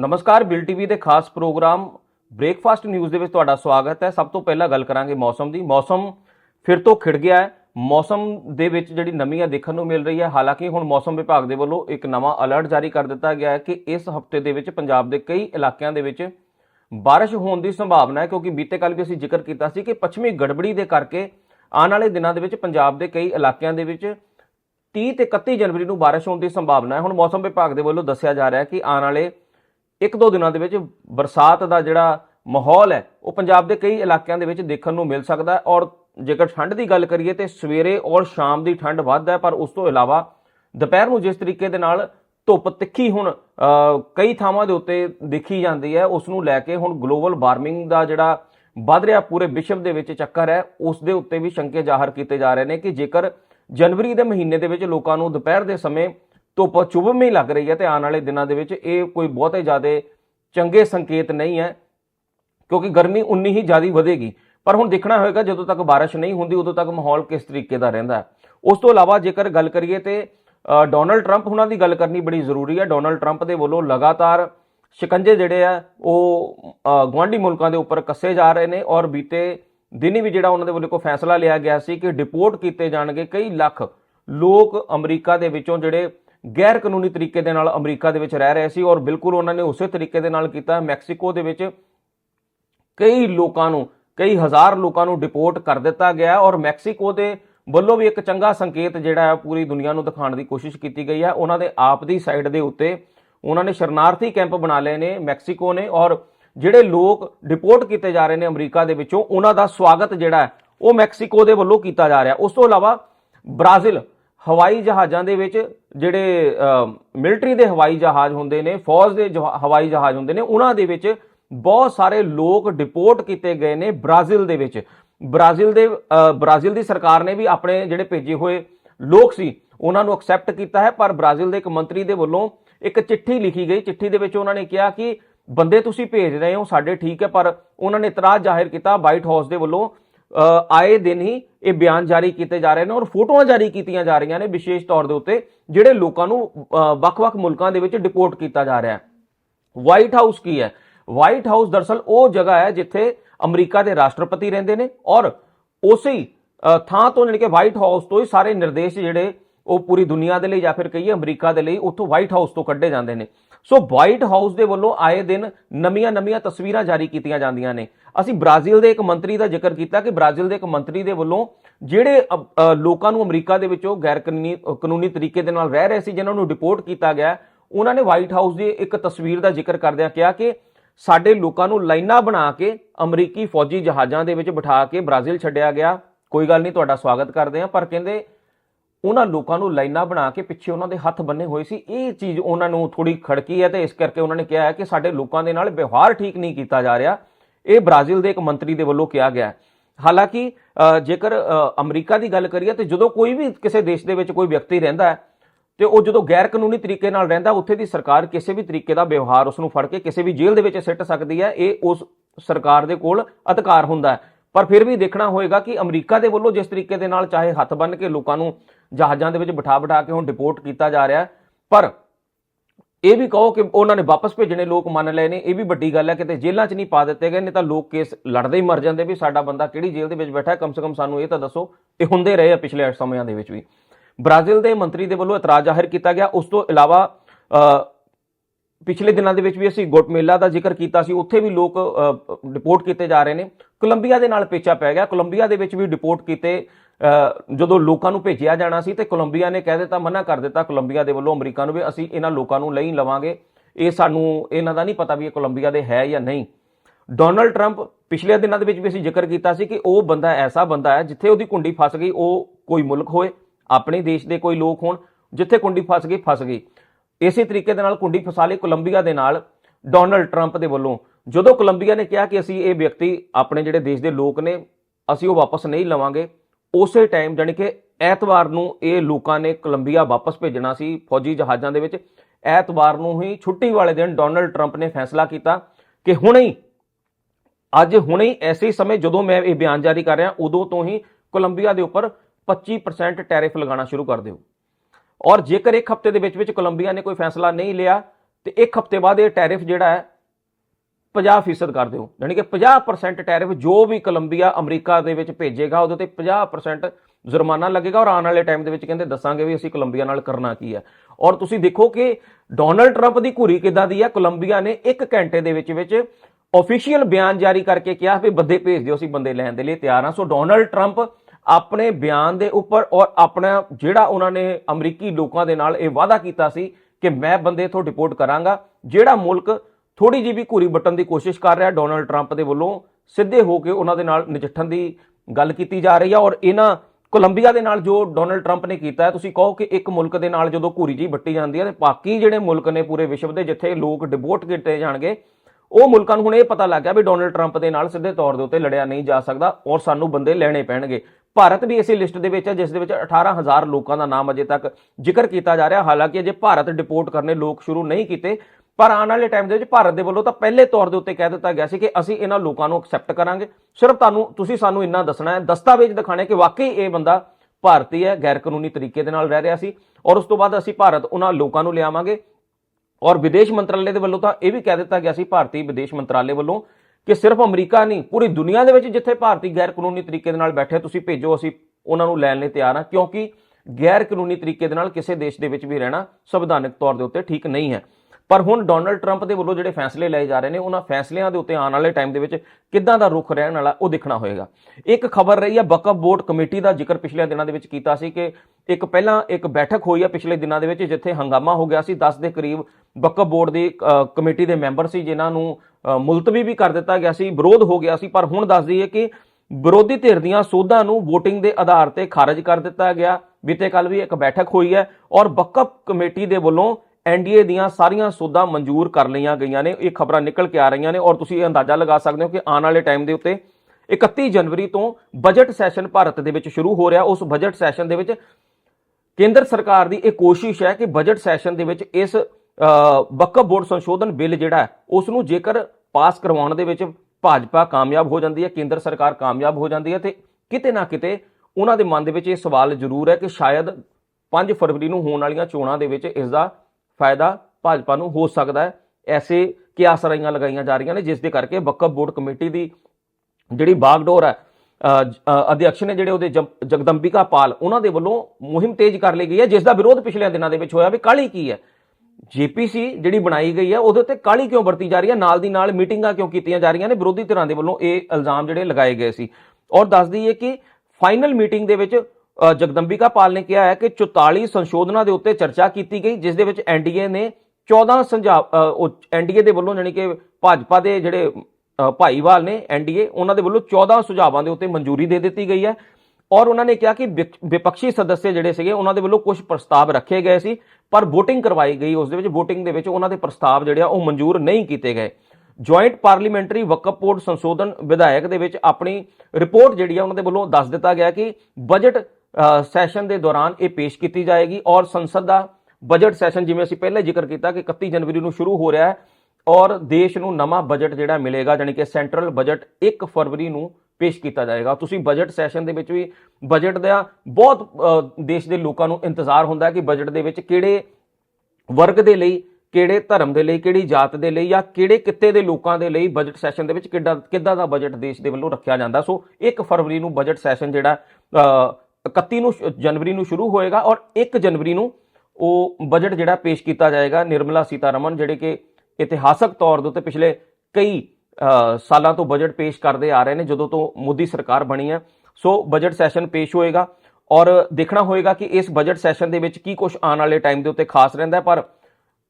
ਨਮਸਕਾਰ, bill TV ਦੇ ਖਾਸ ਪ੍ਰੋਗਰਾਮ ਬ੍ਰੇਕਫਾਸਟ ਨਿਊਜ਼ ਦੇ ਵਿੱਚ ਤੁਹਾਡਾ ਸਵਾਗਤ ਹੈ। ਸਭ ਤੋਂ ਪਹਿਲਾਂ ਗੱਲ ਕਰਾਂਗੇ ਮੌਸਮ ਦੀ। ਮੌਸਮ ਫਿਰ ਤੋਂ ਖਿੜ ਗਿਆ ਹੈ। ਮੌਸਮ ਦੇ ਵਿੱਚ ਜਿਹੜੀ ਨਮੀ ਹੈ ਦੇਖਣ ਨੂੰ ਮਿਲ ਰਹੀ ਹੈ, ਹਾਲਾਂਕਿ ਹੁਣ ਮੌਸਮ ਵਿਭਾਗ ਦੇ ਵੱਲੋਂ ਇੱਕ ਨਵਾਂ ਅਲਰਟ ਜਾਰੀ ਕਰ ਦਿੱਤਾ ਗਿਆ ਹੈ ਕਿ ਇਸ ਹਫ਼ਤੇ ਦੇ ਵਿੱਚ ਪੰਜਾਬ ਦੇ ਕਈ ਇਲਾਕਿਆਂ ਦੇ ਵਿੱਚ ਬਾਰਿਸ਼ ਹੋਣ ਦੀ ਸੰਭਾਵਨਾ ਹੈ, ਕਿਉਂਕਿ ਬੀਤੇ ਕੱਲ ਵੀ ਅਸੀਂ ਜ਼ਿਕਰ ਕੀਤਾ ਸੀ ਕਿ ਪੱਛਮੀ ਗੜਬੜੀ ਦੇ ਕਰਕੇ ਆਉਣ ਵਾਲੇ ਦਿਨਾਂ ਦੇ ਵਿੱਚ ਪੰਜਾਬ ਦੇ ਕਈ ਇਲਾਕਿਆਂ ਦੇ ਵਿੱਚ 30 ਤੇ 31 ਜਨਵਰੀ ਨੂੰ ਬਾਰਿਸ਼ ਹੋਣ ਦੀ ਸੰਭਾਵਨਾ ਹੈ। ਹੁਣ ਮੌਸਮ ਵਿਭਾਗ ਦੇ ਵੱਲੋਂ ਦੱਸਿਆ ਜਾ ਰਿਹਾ ਹੈ ਕਿ ਆਉਣ ਵਾਲੇ ਇੱਕ ਦੋ ਦਿਨਾਂ ਦੇ ਵਿੱਚ ਬਰਸਾਤ ਦਾ ਜਿਹੜਾ ਮਾਹੌਲ ਹੈ, ਉਹ ਪੰਜਾਬ ਦੇ ਕਈ ਇਲਾਕਿਆਂ ਦੇ ਵਿੱਚ ਦੇਖਣ ਨੂੰ ਮਿਲ ਸਕਦਾ ਹੈ। ਔਰ ਜੇਕਰ ਠੰਡ ਦੀ ਗੱਲ ਕਰੀਏ ਤੇ ਸਵੇਰੇ ਔਰ ਸ਼ਾਮ ਦੀ ਠੰਡ ਵੱਧ ਹੈ, ਪਰ ਉਸ ਤੋਂ ਇਲਾਵਾ ਦੁਪਹਿਰ ਨੂੰ ਜਿਸ ਤਰੀਕੇ ਦੇ ਨਾਲ ਧੁੱਪ ਤਿੱਖੀ ਹੁਣ ਕਈ ਥਾਵਾਂ ਦੇ ਉੱਤੇ ਦੇਖੀ ਜਾਂਦੀ ਹੈ। ਉਸ ਨੂੰ ਲੈ ਕੇ ਹੁਣ ਗਲੋਬਲ ਵਾਰਮਿੰਗ ਦਾ ਜਿਹੜਾ ਵੱਧ ਰਿਹਾ ਪੂਰੇ ਵਿਸ਼ਵ ਦੇ ਵਿੱਚ ਚੱਕਰ ਹੈ, ਉਸ ਦੇ ਉੱਤੇ ਵੀ ਸ਼ੰਕੇ ਜ਼ਾਹਰ ਕੀਤੇ ਜਾ ਰਹੇ ਨੇ ਕਿ ਜੇਕਰ ਜਨਵਰੀ ਦੇ ਮਹੀਨੇ ਦੇ ਵਿੱਚ ਲੋਕਾਂ ਨੂੰ ਦੁਪਹਿਰ ਦੇ ਸਮੇਂ ਧੁੱਪ ਚੁਭਵੀਂ ਲੱਗ ਰਹੀ ਹੈ ਤੇ ਆਉਣ ਵਾਲੇ ਦਿਨਾਂ ਦੇ ਵਿੱਚ ਇਹ ਕੋਈ ਬਹੁਤੇ ਜ਼ਿਆਦਾ ਚੰਗੇ ਸੰਕੇਤ ਨਹੀਂ ਹੈ ਕਿਉਂਕਿ ਗਰਮੀ ਉਨੀ ਹੀ ਜ਼ਿਆਦਾ ਵਧੇਗੀ। ਪਰ ਹੁਣ ਦੇਖਣਾ ਹੋਏਗਾ ਜਦੋਂ ਤੱਕ ਬਾਰਿਸ਼ ਨਹੀਂ ਹੁੰਦੀ ਉਦੋਂ ਤੱਕ ਮਾਹੌਲ ਕਿਸ ਤਰੀਕੇ ਦਾ ਰਹਿੰਦਾ ਉਸ ਤੋਂ ਇਲਾਵਾ ਜੇਕਰ ਗੱਲ ਕਰੀਏ ਤੇ ਡੋਨਲਡ ਟਰੰਪ ਉਹਨਾਂ ਦੀ ਗੱਲ ਕਰਨੀ ਬੜੀ ਜ਼ਰੂਰੀ ਹੈ। ਡੋਨਲਡ ਟਰੰਪ ਦੇ ਵੱਲੋਂ ਲਗਾਤਾਰ ਸ਼ਿਕੰਜੇ ਜਿਹੜੇ ਆ ਉਹ ਅ, ਗੁਆਂਢੀ ਮੁਲਕਾਂ ਦੇ ਉੱਪਰ ਕੱਸੇ ਜਾ ਰਹੇ ਨੇ ਔਰ ਬੀਤੇ ਦਿਨੀ ਵੀ ਜਿਹੜਾ ਉਹਨਾਂ ਦੇ ਵੱਲੋਂ ਕੋਈ ਫੈਸਲਾ ਲਿਆ ਗਿਆ ਸੀ ਕਿ ਡਿਪੋਰਟ ਕੀਤੇ ਜਾਣਗੇ ਕਈ ਲੱਖ ਲੋਕ ਅਮਰੀਕਾ ਦੇ ਵਿੱਚੋਂ ਜਿਹੜੇ ਗੈਰ ਕਾਨੂੰਨੀ ਤਰੀਕੇ ਦੇ ਨਾਲ ਅਮਰੀਕਾ ਦੇ ਵਿੱਚ ਰਹਿ ਰਹੇ ਸੀ ਔਰ ਬਿਲਕੁਲ ਉਹਨਾਂ ਨੇ ਉਸੇ ਤਰੀਕੇ ਦੇ ਨਾਲ ਕੀਤਾ। ਮੈਕਸੀਕੋ ਦੇ ਵਿੱਚ ਕਈ ਲੋਕਾਂ ਨੂੰ, ਕਈ ਹਜ਼ਾਰ ਲੋਕਾਂ ਨੂੰ ਡਿਪੋਰਟ ਕਰ ਦਿੱਤਾ ਗਿਆ ਔਰ ਮੈਕਸੀਕੋ ਦੇ ਵੱਲੋਂ ਵੀ ਇੱਕ ਚੰਗਾ ਸੰਕੇਤ ਜਿਹੜਾ ਹੈ, ਪੂਰੀ ਦੁਨੀਆ ਨੂੰ ਦਿਖਾਉਣ ਦੀ ਕੋਸ਼ਿਸ਼ ਕੀਤੀ ਗਈ ਹੈ। ਉਹਨਾਂ ਦੇ ਆਪ ਦੀ ਸਾਈਡ ਦੇ ਉੱਤੇ ਉਹਨਾਂ ਨੇ ਸ਼ਰਨਾਰਥੀ ਕੈਂਪ ਬਣਾ ਲਏ ਨੇ ਮੈਕਸੀਕੋ ਨੇ ਔਰ ਜਿਹੜੇ ਲੋਕ ਡਿਪੋਰਟ ਕੀਤੇ ਜਾ ਰਹੇ ਨੇ ਅਮਰੀਕਾ ਦੇ ਵਿੱਚੋਂ, ਉਹਨਾਂ ਦਾ ਸਵਾਗਤ ਜਿਹੜਾ ਹੈ, ਉਹ ਮੈਕਸੀਕੋ ਦੇ ਵੱਲੋਂ ਕੀਤਾ ਜਾ ਰਿਹਾ। ਉਸ ਤੋਂ ਇਲਾਵਾ ਬ੍ਰਾਜ਼ੀਲ ਹਵਾਈ ਜਹਾਜ਼ਾਂ ਦੇ ਵਿੱਚ ਜਿਹੜੇ ਮਿਲਟਰੀ ਦੇ ਹਵਾਈ ਜਹਾਜ਼ ਹੁੰਦੇ ਨੇ, ਫੌਜ ਦੇ ਜਹਾ- ਹਵਾਈ ਜਹਾਜ਼ ਹੁੰਦੇ ਨੇ, ਉਹਨਾਂ ਦੇ ਵਿੱਚ ਬਹੁਤ ਸਾਰੇ ਲੋਕ ਡਿਪੋਰਟ ਕੀਤੇ ਗਏ ਨੇ ਬ੍ਰਾਜ਼ੀਲ ਦੇ ਵਿੱਚ। ਬ੍ਰਾਜ਼ੀਲ ਦੇ ਬ੍ਰਾਜ਼ੀਲ ਦੀ ਸਰਕਾਰ ਨੇ ਵੀ ਆਪਣੇ ਜਿਹੜੇ ਭੇਜੇ ਹੋਏ ਲੋਕ ਸੀ, ਉਹਨਾਂ ਨੂੰ ਐਕਸੈਪਟ ਕੀਤਾ ਹੈ, ਪਰ ਬ੍ਰਾਜ਼ੀਲ ਦੇ ਇੱਕ ਮੰਤਰੀ ਦੇ ਵੱਲੋਂ ਇੱਕ ਚਿੱਠੀ ਲਿਖੀ ਗਈ। ਚਿੱਠੀ ਦੇ ਵਿੱਚ ਉਹਨਾਂ ਨੇ ਕਿਹਾ ਕਿ, ਬੰਦੇ ਤੁਸੀਂ ਭੇਜ ਰਹੇ ਹੋ, ਸਾਡੇ ਠੀਕ ਹੈ ਪਰ ਉਹਨਾਂ ਨੇ ਇਤਰਾਜ਼ ਜ਼ਾਹਿਰ ਕੀਤਾ ਵਾਈਟ ਹਾਊਸ ਦੇ ਵੱਲੋਂ ਆਏ ਦਿਨ ਹੀ ਇਹ ਬਿਆਨ ਜਾਰੀ ਕੀਤੇ ਜਾ ਰਹੇ ਨੇ ਔਰ ਫੋਟੋਆਂ ਜਾਰੀ ਕੀਤੀਆਂ ਜਾ ਰਹੀਆਂ ਨੇ ਵਿਸ਼ੇਸ਼ ਤੌਰ ਦੇ ਉੱਤੇ, ਜਿਹੜੇ ਲੋਕਾਂ ਨੂੰ ਵੱਖ-ਵੱਖ ਮੁਲਕਾਂ ਦੇ ਵਿੱਚ ਡਿਪੋਰਟ ਕੀਤਾ ਜਾ ਰਿਹਾ ਹੈ। ਵਾਈਟ ਹਾਊਸ ਕੀ ਹੈ? ਵਾਈਟ ਹਾਊਸ ਦਰਸਲ ਉਹ ਜਗ੍ਹਾ ਹੈ ਜਿੱਥੇ ਅਮਰੀਕਾ ਦੇ ਰਾਸ਼ਟਰਪਤੀ ਰਹਿੰਦੇ ਨੇ ਔਰ ਉਸੇ ਥਾਂ ਤੋਂ ਜਾਣੀ ਕਿ ਵਾਈਟ ਹਾਊਸ ਤੋਂ ਹੀ ਸਾਰੇ ਨਿਰਦੇਸ਼ ਜਿਹੜੇ ਉਹ ਪੂਰੀ ਦੁਨੀਆ ਦੇ ਲਈ ਜਾਂ ਫਿਰ ਕਹੀਏ ਅਮਰੀਕਾ ਦੇ ਲਈ ਉੱਥੋਂ ਵਾਈਟ ਹਾਊਸ ਤੋਂ ਕੱਢੇ ਜਾਂਦੇ ਨੇ। ਸੋ ਵਾਈਟ ਹਾਊਸ ਦੇ ਵੱਲੋਂ ਆਏ ਦਿਨ ਨਵੀਆਂ-ਨਵੀਆਂ ਤਸਵੀਰਾਂ ਜਾਰੀ ਕੀਤੀਆਂ ਜਾਂਦੀਆਂ ਨੇ। ਅਸੀਂ ਬ੍ਰਾਜ਼ੀਲ ਦੇ ਇੱਕ ਮੰਤਰੀ ਦਾ ਜ਼ਿਕਰ ਕੀਤਾ ਕਿ ਬ੍ਰਾਜ਼ੀਲ ਦੇ ਇੱਕ ਮੰਤਰੀ ਦੇ ਵੱਲੋਂ ਜਿਹੜੇ ਲੋਕਾਂ ਨੂੰ ਅਮਰੀਕਾ ਦੇ ਵਿੱਚੋਂ ਗੈਰ ਕਾਨੂੰਨੀ ਕਾਨੂੰਨੀ ਤਰੀਕੇ ਦੇ ਨਾਲ ਰਹਿ ਰਹੇ ਸੀ, ਜਿਨ੍ਹਾਂ ਨੂੰ ਡਿਪੋਰਟ ਕੀਤਾ ਗਿਆ, ਉਹਨਾਂ ਨੇ ਵਾਈਟ ਹਾਊਸ ਦੀ ਇੱਕ ਤਸਵੀਰ ਦਾ ਜ਼ਿਕਰ ਕਰਦਿਆਂ ਕਿਹਾ ਕਿ ਸਾਡੇ ਲੋਕਾਂ ਨੂੰ ਲਾਈਨਾਂ ਬਣਾ ਕੇ ਅਮਰੀਕੀ ਫੌਜੀ ਜਹਾਜ਼ਾਂ ਦੇ ਵਿੱਚ ਬਿਠਾ ਕੇ ਬ੍ਰਾਜ਼ੀਲ ਛੱਡਿਆ ਗਿਆ। ਕੋਈ ਗੱਲ ਨਹੀਂ, ਤੁਹਾਡਾ ਸਵਾਗਤ ਕਰਦੇ ਹਾਂ। ਪਰ ਕਹਿੰਦੇ ਉਹਨਾਂ ਲੋਕਾਂ ਨੂੰ ਲਾਈਨਾਂ ਬਣਾ ਕੇ ਪਿੱਛੇ ਉਹਨਾਂ ਦੇ ਹੱਥ ਬੰਨੇ ਹੋਏ ਸੀ। ਇਹ ਚੀਜ਼ ਉਹਨਾਂ ਨੂੰ ਥੋੜੀ ਖੜਕੀ ਹੈ ਤੇ ਇਸ ਕਰਕੇ ਉਹਨਾਂ ਨੇ ਕਿਹਾ ਹੈ ਕਿ ਸਾਡੇ ਲੋਕਾਂ ਦੇ ਨਾਲ ਵਿਵਹਾਰ ਠੀਕ ਨਹੀਂ ਕੀਤਾ ਜਾ ਰਿਹਾ। ਇਹ ਬ੍ਰਾਜ਼ੀਲ ਦੇ ਇੱਕ ਮੰਤਰੀ ਦੇ ਵੱਲੋਂ ਕਿਹਾ ਗਿਆ ਹਾਲਾਂਕਿ ਜੇਕਰ ਅਮਰੀਕਾ ਦੀ ਗੱਲ ਕਰੀਏ ਤੇ ਜਦੋਂ ਕੋਈ ਵੀ ਕਿਸੇ ਦੇਸ਼ ਦੇ ਵਿੱਚ ਕੋਈ ਵਿਅਕਤੀ ਰਹਿੰਦਾ ਹੈ ਤੇ ਉਹ ਜਦੋਂ ਗੈਰ ਕਾਨੂੰਨੀ ਤਰੀਕੇ ਨਾਲ ਰਹਿੰਦਾ, ਉੱਥੇ ਦੀ ਸਰਕਾਰ ਕਿਸੇ ਵੀ ਤਰੀਕੇ ਦਾ ਵਿਵਹਾਰ ਉਸ ਨੂੰ ਫੜ ਕੇ ਕਿਸੇ ਵੀ ਜੇਲ੍ਹ ਦੇ ਵਿੱਚ ਸਿੱਟ ਸਕਦੀ ਹੈ। ਇਹ ਉਸ ਸਰਕਾਰ ਦੇ ਕੋਲ ਅਧਿਕਾਰ ਹੁੰਦਾ ਹੈ। ਪਰ ਫਿਰ ਵੀ ਦੇਖਣਾ ਹੋਏਗਾ ਕਿ ਅਮਰੀਕਾ ਦੇ ਵੱਲੋਂ ਜਿਸ ਤਰੀਕੇ ਦੇ ਨਾਲ ਚਾਹੇ ਹੱਥ ਬੰਨ ਕੇ ਲੋਕਾਂ ਨੂੰ ਜਹਾਜ਼ਾਂ ਦੇ ਵਿੱਚ ਬਿਠਾ ਬਿਠਾ ਕੇ ਹੁਣ ਡਿਪੋਰਟ ਕੀਤਾ ਜਾ ਰਿਹਾ ਪਰ ਇਹ ਵੀ ਕਹੋ ਕਿ ਉਹਨਾਂ ਨੇ ਵਾਪਸ ਭੇਜਣੇ ਲੋਕ ਮੰਨ ਲਏ ਨੇ ਇਹ ਵੀ ਵੱਡੀ ਗੱਲ ਹੈ ਕਿਤੇ ਜੇਲ੍ਹਾਂ 'ਚ ਨਹੀਂ ਪਾ ਦਿੱਤੇ ਗਏ ਨੇ ਤਾਂ ਲੋਕ ਕੇਸ ਲੜਦੇ ਹੀ ਮਰ ਜਾਂਦੇ ਵੀ ਸਾਡਾ ਬੰਦਾ ਕਿਹੜੀ ਜੇਲ੍ਹ ਦੇ ਵਿੱਚ ਬੈਠਾ ਹੈ ਕਮ ਸੇ ਕਮ ਸਾਨੂੰ ਇਹ ਤਾਂ ਦੱਸੋ ਇਹ ਹੁੰਦੇ ਰਹੇ ਆ ਪਿਛਲੇ ਸਮਿਆਂ ਦੇ ਵਿੱਚ ਵੀ। ਬ੍ਰਾਜ਼ੀਲ ਦੇ ਮੰਤਰੀ ਦੇ ਵੱਲੋਂ ਇਤਰਾਜ਼ ਜ਼ਾਹਿਰ ਕੀਤਾ ਗਿਆ। ਉਸ ਤੋਂ ਇਲਾਵਾ ਅ, ਪਿਛਲੇ ਦਿਨਾਂ ਦੇ ਵਿੱਚ ਵੀ ਅਸੀਂ ਗੁਟਮੇਲਾ ਦਾ ਜ਼ਿਕਰ ਕੀਤਾ ਸੀ ਉੱਥੇ ਵੀ ਲੋਕ ਡਿਪੋਰਟ ਕੀਤੇ ਜਾ ਰਹੇ ਨੇ। ਕੋਲੰਬੀਆ ਦੇ ਨਾਲ ਪੇਚਾ ਪੈ ਗਿਆ। ਕੋਲੰਬੀਆ ਦੇ ਵਿੱਚ ਵੀ ਡਿਪੋਰਟ ਕੀਤੇ ਜਦੋਂ ਲੋਕਾਂ ਨੂੰ ਭੇਜਿਆ ਜਾਣਾ ਸੀ ਤੇ ਕੋਲੰਬੀਆ ਨੇ ਕਹਿ ਦਿੱਤਾ, ਮਨਾ ਕਰ ਦਿੱਤਾ ਕੋਲੰਬੀਆ ਦੇ ਵੱਲੋਂ, ਅਮਰੀਕਾ ਨੂੰ ਵੀ ਅਸੀਂ ਇਹਨਾਂ ਲੋਕਾਂ ਨੂੰ ਲਈ ਲਵਾਂਗੇ। ਇਹ ਸਾਨੂੰ, ਇਹਨਾਂ ਦਾ ਨਹੀਂ ਪਤਾ ਵੀ ਇਹ ਕੋਲੰਬੀਆ ਦੇ ਹੈ ਜਾਂ ਨਹੀਂ। ਡੋਨਲਡ ਟਰੰਪ ਪਿਛਲੇ ਦਿਨਾਂ ਦੇ ਵਿੱਚ ਵੀ ਅਸੀਂ ਜ਼ਿਕਰ ਕੀਤਾ ਸੀ ਕਿ ਉਹ ਬੰਦਾ ਐਸਾ ਬੰਦਾ ਹੈ ਜਿੱਥੇ ਉਹਦੀ ਕੁੰਡੀ ਫਸ ਗਈ, ਉਹ ਕੋਈ ਮੁਲਕ ਹੋਏ, ਆਪਣੇ ਦੇਸ਼ ਦੇ ਕੋਈ ਲੋਕ ਹੋਣ, ਜਿੱਥੇ ਕੁੰਡੀ ਫਸ ਗਈ ਫਸ ਗਈ। ਇਸੇ ਤਰੀਕੇ ਦੇ ਨਾਲ ਕੁੰਡੀ ਫਸਾ ਲਈ ਕੋਲੰਬੀਆ ਦੇ ਨਾਲ ਡੋਨਲਡ ਟਰੰਪ ਦੇ ਵੱਲੋਂ। ਜਦੋਂ ਕੋਲੰਬੀਆ ਨੇ ਕਿਹਾ ਕਿ ਅਸੀਂ ਇਹ ਵਿਅਕਤੀ ਆਪਣੇ ਜਿਹੜੇ ਦੇਸ਼ ਦੇ ਲੋਕ ਨੇ, ਅਸੀਂ ਉਹ ਵਾਪਸ ਨਹੀਂ ਲਵਾਂਗੇ ਉਸੇ ਟਾਈਮ ਜਾਣੀ ਕਿ ਐਤਵਾਰ ਨੂੰ ਇਹ ਲੋਕਾਂ ਨੇ ਕੋਲੰਬੀਆ ਵਾਪਸ ਭੇਜਣਾ ਸੀ ਫੌਜੀ ਜਹਾਜ਼ਾਂ ਦੇ ਵਿੱਚ। ਐਤਵਾਰ ਨੂੰ ਹੀ ਛੁੱਟੀ ਵਾਲੇ ਦਿਨ ਡੋਨਲਡ ਟਰੰਪ ਨੇ ਫੈਸਲਾ ਕੀਤਾ ਕਿ ਹੁਣੇ ਹੀ, ਅੱਜ ਹੁਣੇ ਹੀ ਐਸੇ ਸਮੇਂ ਜਦੋਂ ਮੈਂ ਇਹ ਬਿਆਨ ਜਾਰੀ ਕਰ ਰਿਹਾ, ਉਦੋਂ ਤੋਂ ਹੀ ਕੋਲੰਬੀਆ ਦੇ ਉੱਪਰ 25% ਟੈਰਿਫ ਲਗਾਉਣਾ ਸ਼ੁਰੂ ਕਰ ਦਿਓ। ਔਰ ਜੇਕਰ ਇੱਕ ਹਫ਼ਤੇ ਦੇ ਵਿੱਚ ਵਿੱਚ ਕੋਲੰਬੀਆ ਨੇ ਕੋਈ ਫੈਸਲਾ ਨਹੀਂ ਲਿਆ, ਤੇ ਇੱਕ ਹਫ਼ਤੇ ਬਾਅਦ ਇਹ ਟੈਰਿਫ ਜਿਹੜਾ ਹੈ 50% ਕਰ ਦਿਓ। ਯਾਨੀ ਕਿ 50% ਟੈਰਿਫ ਜੋ ਵੀ ਕੋਲੰਬੀਆ, ਅਮਰੀਕਾ ਦੇ ਵਿੱਚ ਭੇਜੇਗਾ, ਉਹਦੇ ਤੇ 50% ਜੁਰਮਾਨਾ ਲੱਗੇਗਾ। ਔਰ ਆਉਣ ਵਾਲੇ ਟਾਈਮ ਦੇ ਵਿੱਚ ਕਹਿੰਦੇ ਦੱਸਾਂਗੇ ਵੀ ਅਸੀਂ ਕੋਲੰਬੀਆ ਨਾਲ ਕਰਨਾ ਕੀ ਹੈ। ਔਰ ਤੁਸੀਂ ਦੇਖੋ ਕਿ ਡੋਨਲਡ ਟਰੰਪ ਦੀ ਘੁਰੀ ਕਿੱਦਾਂ ਦੀ ਹੈ। ਕੋਲੰਬੀਆ ਨੇ 1 ਘੰਟੇ ਦੇ ਵਿੱਚ ਵਿੱਚ ਅਫੀਸ਼ੀਅਲ ਬਿਆਨ ਜਾਰੀ ਕਰਕੇ ਕਿਹਾ ਵੀ ਬੰਦੇ ਭੇਜ ਦਿਓ ਅਸੀਂ ਬੰਦੇ ਲੈਣ ਦੇ ਲਈ ਤਿਆਰ ਹਾਂ। ਸੋ ਡੋਨਲਡ ਟਰੰਪ ਆਪਣੇ ਬਿਆਨ ਦੇ ਉੱਪਰ ਔਰ ਆਪਣਾ ਜਿਹੜਾ ਉਹਨਾਂ ਨੇ ਅਮਰੀਕੀ ਲੋਕਾਂ ਦੇ ਨਾਲ ਇਹ ਵਾਅਦਾ ਕੀਤਾ ਸੀ ਕਿ ਮੈਂ ਬੰਦੇ ਇਥੋਂ ਡਿਪੋਰਟ ਕਰਾਂਗਾ, ਜਿਹੜਾ ਮੁਲਕ ਥੋੜੀ ਜਿਹੀ ਵੀ ਘੂਰੀ ਬਟਨ ਦੀ ਕੋਸ਼ਿਸ਼ ਕਰ ਰਿਹਾ ਡੋਨਲਡ ਟਰੰਪ ਦੇ ਵੱਲੋਂ, ਸਿੱਧੇ ਹੋ ਕੇ ਉਹਨਾਂ ਦੇ ਨਾਲ ਨਜਿੱਠਣ ਦੀ ਗੱਲ ਕੀਤੀ ਜਾ ਰਹੀ ਹੈ ਔਰ ਇਹਨਾਂ ਕੋਲੰਬੀਆ ਦੇ ਨਾਲ ਜੋ ਡੋਨਲਡ ਟਰੰਪ ਨੇ ਕੀਤਾ ਹੈ, ਤੁਸੀਂ ਕਹੋ ਕਿ ਇੱਕ ਮੁਲਕ ਦੇ ਨਾਲ ਜਦੋਂ ਘੂਰੀ ਜੀ ਵੱਟੀ ਜਾਂਦੀ ਹੈ ਤੇ ਬਾਕੀ ਜਿਹੜੇ ਮੁਲਕ ਨੇ ਪੂਰੇ ਵਿਸ਼ਵ ਦੇ ਜਿੱਥੇ ਲੋਕ ਡਿਪੋਰਟ ਕੀਤੇ ਜਾਣਗੇ, ਉਹ ਮੁਲਕਾਂ ਨੂੰ ਹੁਣ ਇਹ ਪਤਾ ਲੱਗ ਗਿਆ ਵੀ ਡੋਨਲਡ ਟਰੰਪ ਦੇ ਨਾਲ ਸਿੱਧੇ ਤੌਰ ਦੇ ਉੱਤੇ ਲੜਿਆ ਨਹੀਂ ਜਾ ਸਕਦਾ ਔਰ ਸਾਨੂੰ ਬੰਦੇ ਲੈਣੇ ਪੈਣਗੇ। ਭਾਰਤ ਵੀ ਇਸੇ ਲਿਸਟ ਦੇ ਵਿੱਚ ਹੈ, ਜਿਸ ਦੇ ਵਿੱਚ 18000 ਲੋਕਾਂ ਦਾ ਨਾਮ ਅਜੇ ਤੱਕ ਜ਼ਿਕਰ ਕੀਤਾ ਜਾ ਰਿਹਾ, ਹਾਲਾਂਕਿ ਅਜੇ ਭਾਰਤ ਡਿਪੋਰਟ ਕਰਨੇ ਲੋਕ ਸ਼ੁਰੂ ਨਹੀਂ ਕੀਤੇ। ਪਰ ਆਉਣ ਵਾਲੇ ਟਾਈਮ ਦੇ ਵਿੱਚ ਭਾਰਤ ਦੇ ਵੱਲੋਂ ਤਾਂ ਪਹਿਲੇ ਤੌਰ ਦੇ ਉੱਤੇ ਕਹਿ ਦਿੱਤਾ ਗਿਆ ਸੀ ਕਿ ਅਸੀਂ ਇਹਨਾਂ ਲੋਕਾਂ ਨੂੰ ਐਕਸੈਪਟ ਕਰਾਂਗੇ। ਸਿਰਫ ਤੁਹਾਨੂੰ, ਤੁਸੀਂ ਸਾਨੂੰ ਇੰਨਾ ਦੱਸਣਾ ਹੈ, ਦਸਤਾਵੇਜ਼ ਦਿਖਾਣੇ ਕਿ ਵਾਕਈ ਇਹ ਬੰਦਾ ਭਾਰਤੀ ਹੈ ਗੈਰ ਕਾਨੂੰਨੀ ਤਰੀਕੇ ਦੇ ਨਾਲ ਰਹਿ ਰਿਹਾ ਸੀ ਔਰ ਉਸ ਤੋਂ ਬਾਅਦ ਅਸੀਂ ਭਾਰਤ ਉਹਨਾਂ ਲੋਕਾਂ ਨੂੰ ਲਿਆਵਾਂਗੇ। ਔਰ ਵਿਦੇਸ਼ ਮੰਤਰਾਲੇ ਦੇ ਵੱਲੋਂ ਤਾਂ ਇਹ ਵੀ ਕਹਿ ਦਿੱਤਾ ਗਿਆ ਸੀ, ਭਾਰਤੀ ਵਿਦੇਸ਼ ਮੰਤਰਾਲੇ ਵੱਲੋਂ ਕਿ ਸਿਰਫ ਅਮਰੀਕਾ ਨਹੀਂ, ਪੂਰੀ ਦੁਨੀਆ ਦੇ ਵਿੱਚ ਜਿੱਥੇ ਭਾਰਤੀ ਗੈਰ ਕਾਨੂੰਨੀ ਤਰੀਕੇ ਦੇ ਨਾਲ ਬੈਠੇ ਤੁਸੀਂ ਭੇਜੋ, ਅਸੀਂ ਉਹਨਾਂ ਨੂੰ ਲੈਣ ਲਈ ਤਿਆਰ ਹਾਂ, ਕਿਉਂਕਿ ਗੈਰ ਕਾਨੂੰਨੀ ਤਰੀਕੇ ਦੇ ਨਾਲ ਕਿਸੇ ਦੇਸ਼ ਦੇ ਵਿੱਚ ਵੀ ਰਹਿਣਾ ਸੰਵਿਧਾਨਕ ਤੌਰ ਦੇ ਉੱਤੇ ਠੀਕ ਨਹੀਂ ਹੈ। ਪਰ ਹੁਣ ਡੋਨਲਡ ਟਰੰਪ ਦੇ ਵੱਲੋਂ ਜਿਹੜੇ ਫੈਸਲੇ ਲਏ ਜਾ ਰਹੇ ਨੇ, ਉਹਨਾਂ ਫੈਸਲਿਆਂ ਦੇ ਉੱਤੇ ਆਉਣ ਵਾਲੇ ਟਾਈਮ ਦੇ ਵਿੱਚ ਕਿੱਦਾਂ ਦਾ ਰੁਖ ਰਹਿਣ ਵਾਲਾ, ਉਹ ਦੇਖਣਾ ਹੋਏਗਾ। ਇੱਕ ਖਬਰ ਰਹੀ ਹੈ ਬਕਅਪ ਬੋਰਡ ਕਮੇਟੀ ਦਾ ਜ਼ਿਕਰ ਪਿਛਲੇ ਦਿਨਾਂ ਦੇ ਵਿੱਚ ਕੀਤਾ ਸੀ ਕਿ ਇੱਕ ਪਹਿਲਾਂ ਇੱਕ ਬੈਠਕ ਹੋਈ ਹੈ ਪਿਛਲੇ ਦਿਨਾਂ ਦੇ ਵਿੱਚ, ਜਿੱਥੇ ਹੰਗਾਮਾ ਹੋ ਗਿਆ ਸੀ। 10 ਦੇ ਕਰੀਬ ਬਕਅਪ ਬੋਰਡ ਦੀ ਕਮੇਟੀ ਦੇ ਮੈਂਬਰ ਸੀ, ਜਿਨ੍ਹਾਂ ਨੂੰ ਮੁਲਤਵੀ ਵੀ ਕਰ ਦਿੱਤਾ ਗਿਆ ਸੀ, ਵਿਰੋਧ ਹੋ ਗਿਆ ਸੀ। ਪਰ ਹੁਣ ਦੱਸ ਦਈਏ ਕਿ ਵਿਰੋਧੀ ਧਿਰ ਦੀਆਂ ਸੋਧਾਂ ਨੂੰ VOTING ਦੇ ਆਧਾਰ ਤੇ ਖਾਰਜ ਕਰ ਦਿੱਤਾ ਗਿਆ। ਬੀਤੇ ਕੱਲ ਵੀ ਇੱਕ ਬੈਠਕ ਹੋਈ ਹੈ ਔਰ ਬਕਅਪ ਕਮੇਟੀ ਦੇ ਵੱਲੋਂ ਐਨਡੀਏ ਦੀਆਂ ਸਾਰੀਆਂ ਸੋਧਾਂ ਮਨਜ਼ੂਰ ਕਰ ਲਈਆਂ ਗਈਆਂ ਨੇ, ਇਹ ਖਬਰਾਂ ਨਿਕਲ ਕੇ ਆ ਰਹੀਆਂ ਨੇ ਔਰ ਤੁਸੀਂ ਇਹ ਅੰਦਾਜ਼ਾ ਲਗਾ ਸਕਦੇ ਹੋ ਕਿ ਆਉਣ ਵਾਲੇ ਟਾਈਮ ਦੇ ਉੱਤੇ 31 ਜਨਵਰੀ ਤੋਂ ਬਜਟ ਸੈਸ਼ਨ ਭਾਰਤ ਦੇ ਵਿੱਚ ਸ਼ੁਰੂ ਹੋ ਰਿਹਾ। ਉਸ ਬਜਟ ਸੈਸ਼ਨ ਦੇ ਵਿੱਚ ਕੇਂਦਰ ਸਰਕਾਰ ਦੀ ਇਹ ਕੋਸ਼ਿਸ਼ ਹੈ ਕਿ ਬਜਟ ਸੈਸ਼ਨ ਦੇ ਵਿੱਚ ਇਸ ਬਕਅਪ ਬੋਰਡ ਸੰਸ਼ੋਧਨ ਬਿੱਲ ਜਿਹੜਾ ਉਸ ਨੂੰ ਜੇਕਰ ਪਾਸ ਕਰਵਾਉਣ ਦੇ ਵਿੱਚ ਭਾਜਪਾ ਕਾਮਯਾਬ ਹੋ ਜਾਂਦੀ ਹੈ, ਕੇਂਦਰ ਸਰਕਾਰ ਕਾਮਯਾਬ ਹੋ ਜਾਂਦੀ ਹੈ ਤੇ ਕਿਤੇ ਨਾ ਕਿਤੇ ਉਹਨਾਂ ਦੇ ਮਨ ਦੇ ਵਿੱਚ ਇਹ ਸਵਾਲ ਜ਼ਰੂਰ ਹੈ ਕਿ ਸ਼ਾਇਦ 5 ਫਰਵਰੀ ਨੂੰ ਹੋਣ ਵਾਲੀਆਂ ਚੋਣਾਂ ਦੇ ਵਿੱਚ ਇਸ ਦਾ ਫਾਇਦਾ ਭਾਜਪਾ ਨੂੰ ਹੋ ਸਕਦਾ ਹੈ। ਐਸੇ ਕਿਆਸ ਰਾਈਆਂ ਲਗਾਈਆਂ ਜਾ ਰਹੀਆਂ ਨੇ ਜਿਸ ਦੇ ਕਰਕੇ ਵਕਫ ਬੋਰਡ ਕਮੇਟੀ ਦੀ ਜਿਹੜੀ ਬਾਗਡੋਰ ਹੈ ਅ, ਨੇ ਜਿਹੜੇ ਉਹਦੇ ਜਮ- ਜਗਦੰਬਿਕਾ ਪਾਲ ਉਹਨਾਂ ਦੇ ਵੱਲੋਂ ਮੁਹਿੰਮ ਤੇਜ਼ ਕਰ ਲਈ ਗਈ ਹੈ ਜਿਸ ਦਾ ਵਿਰੋਧ ਪਿਛਲੇ ਦਿਨਾਂ ਦੇ ਵਿੱਚ ਹੋਇਆ ਵੀ ਕਾਲੀ ਕੀ ਹੈ। ਜੀਪੀਸੀ ਜਿਹੜੀ ਬਣਾਈ ਗਈ ਹੈ ਉਹਦੇ ਉੱਤੇ ਕਾਲੀ ਕਿਉਂ ਵਰਤੀ ਜਾ ਰਹੀ ਹੈ? ਨਾਲ ਦੀ ਨਾਲ ਮੀਟਿੰਗਾਂ ਕਿਉਂ ਕੀਤੀਆਂ ਜਾ ਰਹੀਆਂ ਨੇ? ਵਿਰੋਧੀ ਧਿਰਾਂ ਦੇ ਵੱਲੋਂ ਇਹ ਇਲਜ਼ਾਮ ਜਿਹੜੇ ਲਗਾਏ ਗਏ ਸੀ। ਔਰ ਦੱਸ ਦਈਏ ਕਿ ਫਾਈਨਲ ਮੀਟਿੰਗ ਦੇ ਵਿੱਚ ਜਗਦੰਬਿਕਾ ਪਾਲ ਨੇ ਕਿਹਾ ਹੈ ਕਿ 44 ਸੰਸ਼ੋਧਨਾਂ ਦੇ ਉੱਤੇ ਚਰਚਾ ਕੀਤੀ ਗਈ, ਜਿਸ ਦੇ ਵਿੱਚ ਐਨਡੀਏ ਨੇ 14 ਸੁਝਾਅ ਐਨਡੀਏ ਦੇ ਵੱਲੋਂ ਜਾਣੀ ਕਿ ਭਾਜਪਾ ਦੇ ਜਿਹੜੇ ਭਾਈਵਾਲ ਨੇ ਐਨਡੀਏ ਉਹਨਾਂ ਦੇ ਵੱਲੋਂ 14 ਸੁਝਾਵਾਂ ਦੇ ਉੱਤੇ ਮਨਜ਼ੂਰੀ ਦੇ ਦਿੱਤੀ ਗਈ ਹੈ। ਔਰ ਉਹਨਾਂ ਨੇ ਕਿਹਾ ਕਿ ਵਿਕ- ਵਿਪਕਸ਼ੀ ਸਦੱਸਿਆ ਜਿਹੜੇ ਸੀਗੇ, ਉਹਨਾਂ ਦੇ ਵੱਲੋਂ ਕੁਝ ਪ੍ਰਸਤਾਵ ਰੱਖੇ ਗਏ ਸੀ, ਪਰ VOTING ਕਰਵਾਈ ਗਈ, ਉਸ ਦੇ ਵਿੱਚ VOTING ਦੇ ਵਿੱਚ ਉਹਨਾਂ ਦੇ ਪ੍ਰਸਤਾਵ ਜਿਹੜੇ ਆ, ਉਹ ਮਨਜ਼ੂਰ ਨਹੀਂ ਕੀਤੇ ਗਏ। ਜੁਆਇੰਟ ਪਾਰਲੀਮੈਂਟਰੀ ਵਕਫ ਬੋਰਡ ਸੰਸ਼ੋਧਨ ਵਿਧਾਇਕ ਦੇ ਵਿੱਚ ਆਪਣੀ ਰਿਪੋਰਟ ਜਿਹੜੀ ਆ, ਉਹਨਾਂ ਦੇ ਵੱਲੋਂ ਦੱਸ ਦਿੱਤਾ ਗਿਆ ਕਿ ਬਜਟ ਸੈਸ਼ਨ ਦੇ ਦੌਰਾਨ ਇਹ ਪੇਸ਼ ਕੀਤੀ ਜਾਏਗੀ ਔਰ ਸੰਸਦ ਦਾ ਬਜਟ ਸੈਸ਼ਨ ਜਿਵੇਂ ਅਸੀਂ ਪਹਿਲੇ ਜ਼ਿਕਰ ਕੀਤਾ ਕਿ 31 ਜਨਵਰੀ ਨੂੰ ਸ਼ੁਰੂ ਹੋ ਰਿਹਾ ਹੈ ਔਰ ਦੇਸ਼ ਨੂੰ ਨਵਾਂ ਬਜਟ ਜਿਹੜਾ ਮਿਲੇਗਾ, ਜਾਣੀ ਕਿ ਸੈਂਟਰਲ ਬਜਟ 1 ਫਰਵਰੀ ਨੂੰ ਪੇਸ਼ ਕੀਤਾ ਜਾਏਗਾ। ਤੁਸੀਂ ਬਜਟ ਸੈਸ਼ਨ ਦੇ ਵਿੱਚ ਵੀ ਬਜਟ ਦਾ ਬਹੁਤ ਦੇਸ਼ ਦੇ ਲੋਕਾਂ ਨੂੰ ਇੰਤਜ਼ਾਰ ਹੁੰਦਾ ਹੈ ਕਿ ਬਜਟ ਦੇ ਵਿੱਚ ਕਿਹੜੇ ਵਰਗ ਦੇ ਲਈ, ਕਿਹੜੇ ਧਰਮ ਦੇ ਲਈ, ਕਿਹੜੀ ਜਾਤ ਦੇ ਲਈ ਜਾਂ ਕਿਹੜੇ ਕਿੱਤੇ ਦੇ ਲੋਕਾਂ ਦੇ ਲਈ ਬਜਟ ਸੈਸ਼ਨ ਦੇ ਵਿੱਚ ਕਿੱਦਾਂ ਕਿੱਦਾਂ ਦਾ ਬਜਟ ਦੇਸ਼ ਦੇ ਵੱਲੋਂ ਰੱਖਿਆ ਜਾਂਦਾ। ਸੋ 1 ਫਰਵਰੀ ਨੂੰ ਬਜਟ ਸੈਸ਼ਨ ਜਿਹੜਾ 31 ਨੂੰ ਸ਼- ਜਨਵਰੀ ਨੂੰ ਸ਼ੁਰੂ ਹੋਏਗਾ ਔਰ 1 ਜਨਵਰੀ ਨੂੰ ਉਹ ਬਜਟ ਜਿਹੜਾ ਪੇਸ਼ ਕੀਤਾ ਜਾਏਗਾ ਨਿਰਮਲਾ ਸੀਤਾਰਮਨ, ਜਿਹੜੇ ਕਿ ਇਤਿਹਾਸਕ ਤੌਰ ਦੇ ਉੱਤੇ ਪਿਛਲੇ ਕਈ ਸਾਲਾਂ ਤੋਂ ਬਜਟ ਪੇਸ਼ ਕਰਦੇ ਆ ਰਹੇ ਨੇ, ਜਦੋਂ ਤੋਂ ਮੋਦੀ ਸਰਕਾਰ ਬਣੀ ਹੈ। ਸੋ ਬਜਟ ਸੈਸ਼ਨ ਪੇਸ਼ ਹੋਏਗਾ ਔਰ ਦੇਖਣਾ ਹੋਏਗਾ ਕਿ ਇਸ ਬਜਟ ਸੈਸ਼ਨ ਦੇ ਵਿੱਚ ਕੀ ਕੁਝ ਆਉਣ ਵਾਲੇ ਟਾਈਮ ਦੇ ਉੱਤੇ ਖਾਸ ਰਹਿੰਦਾ ਪਰ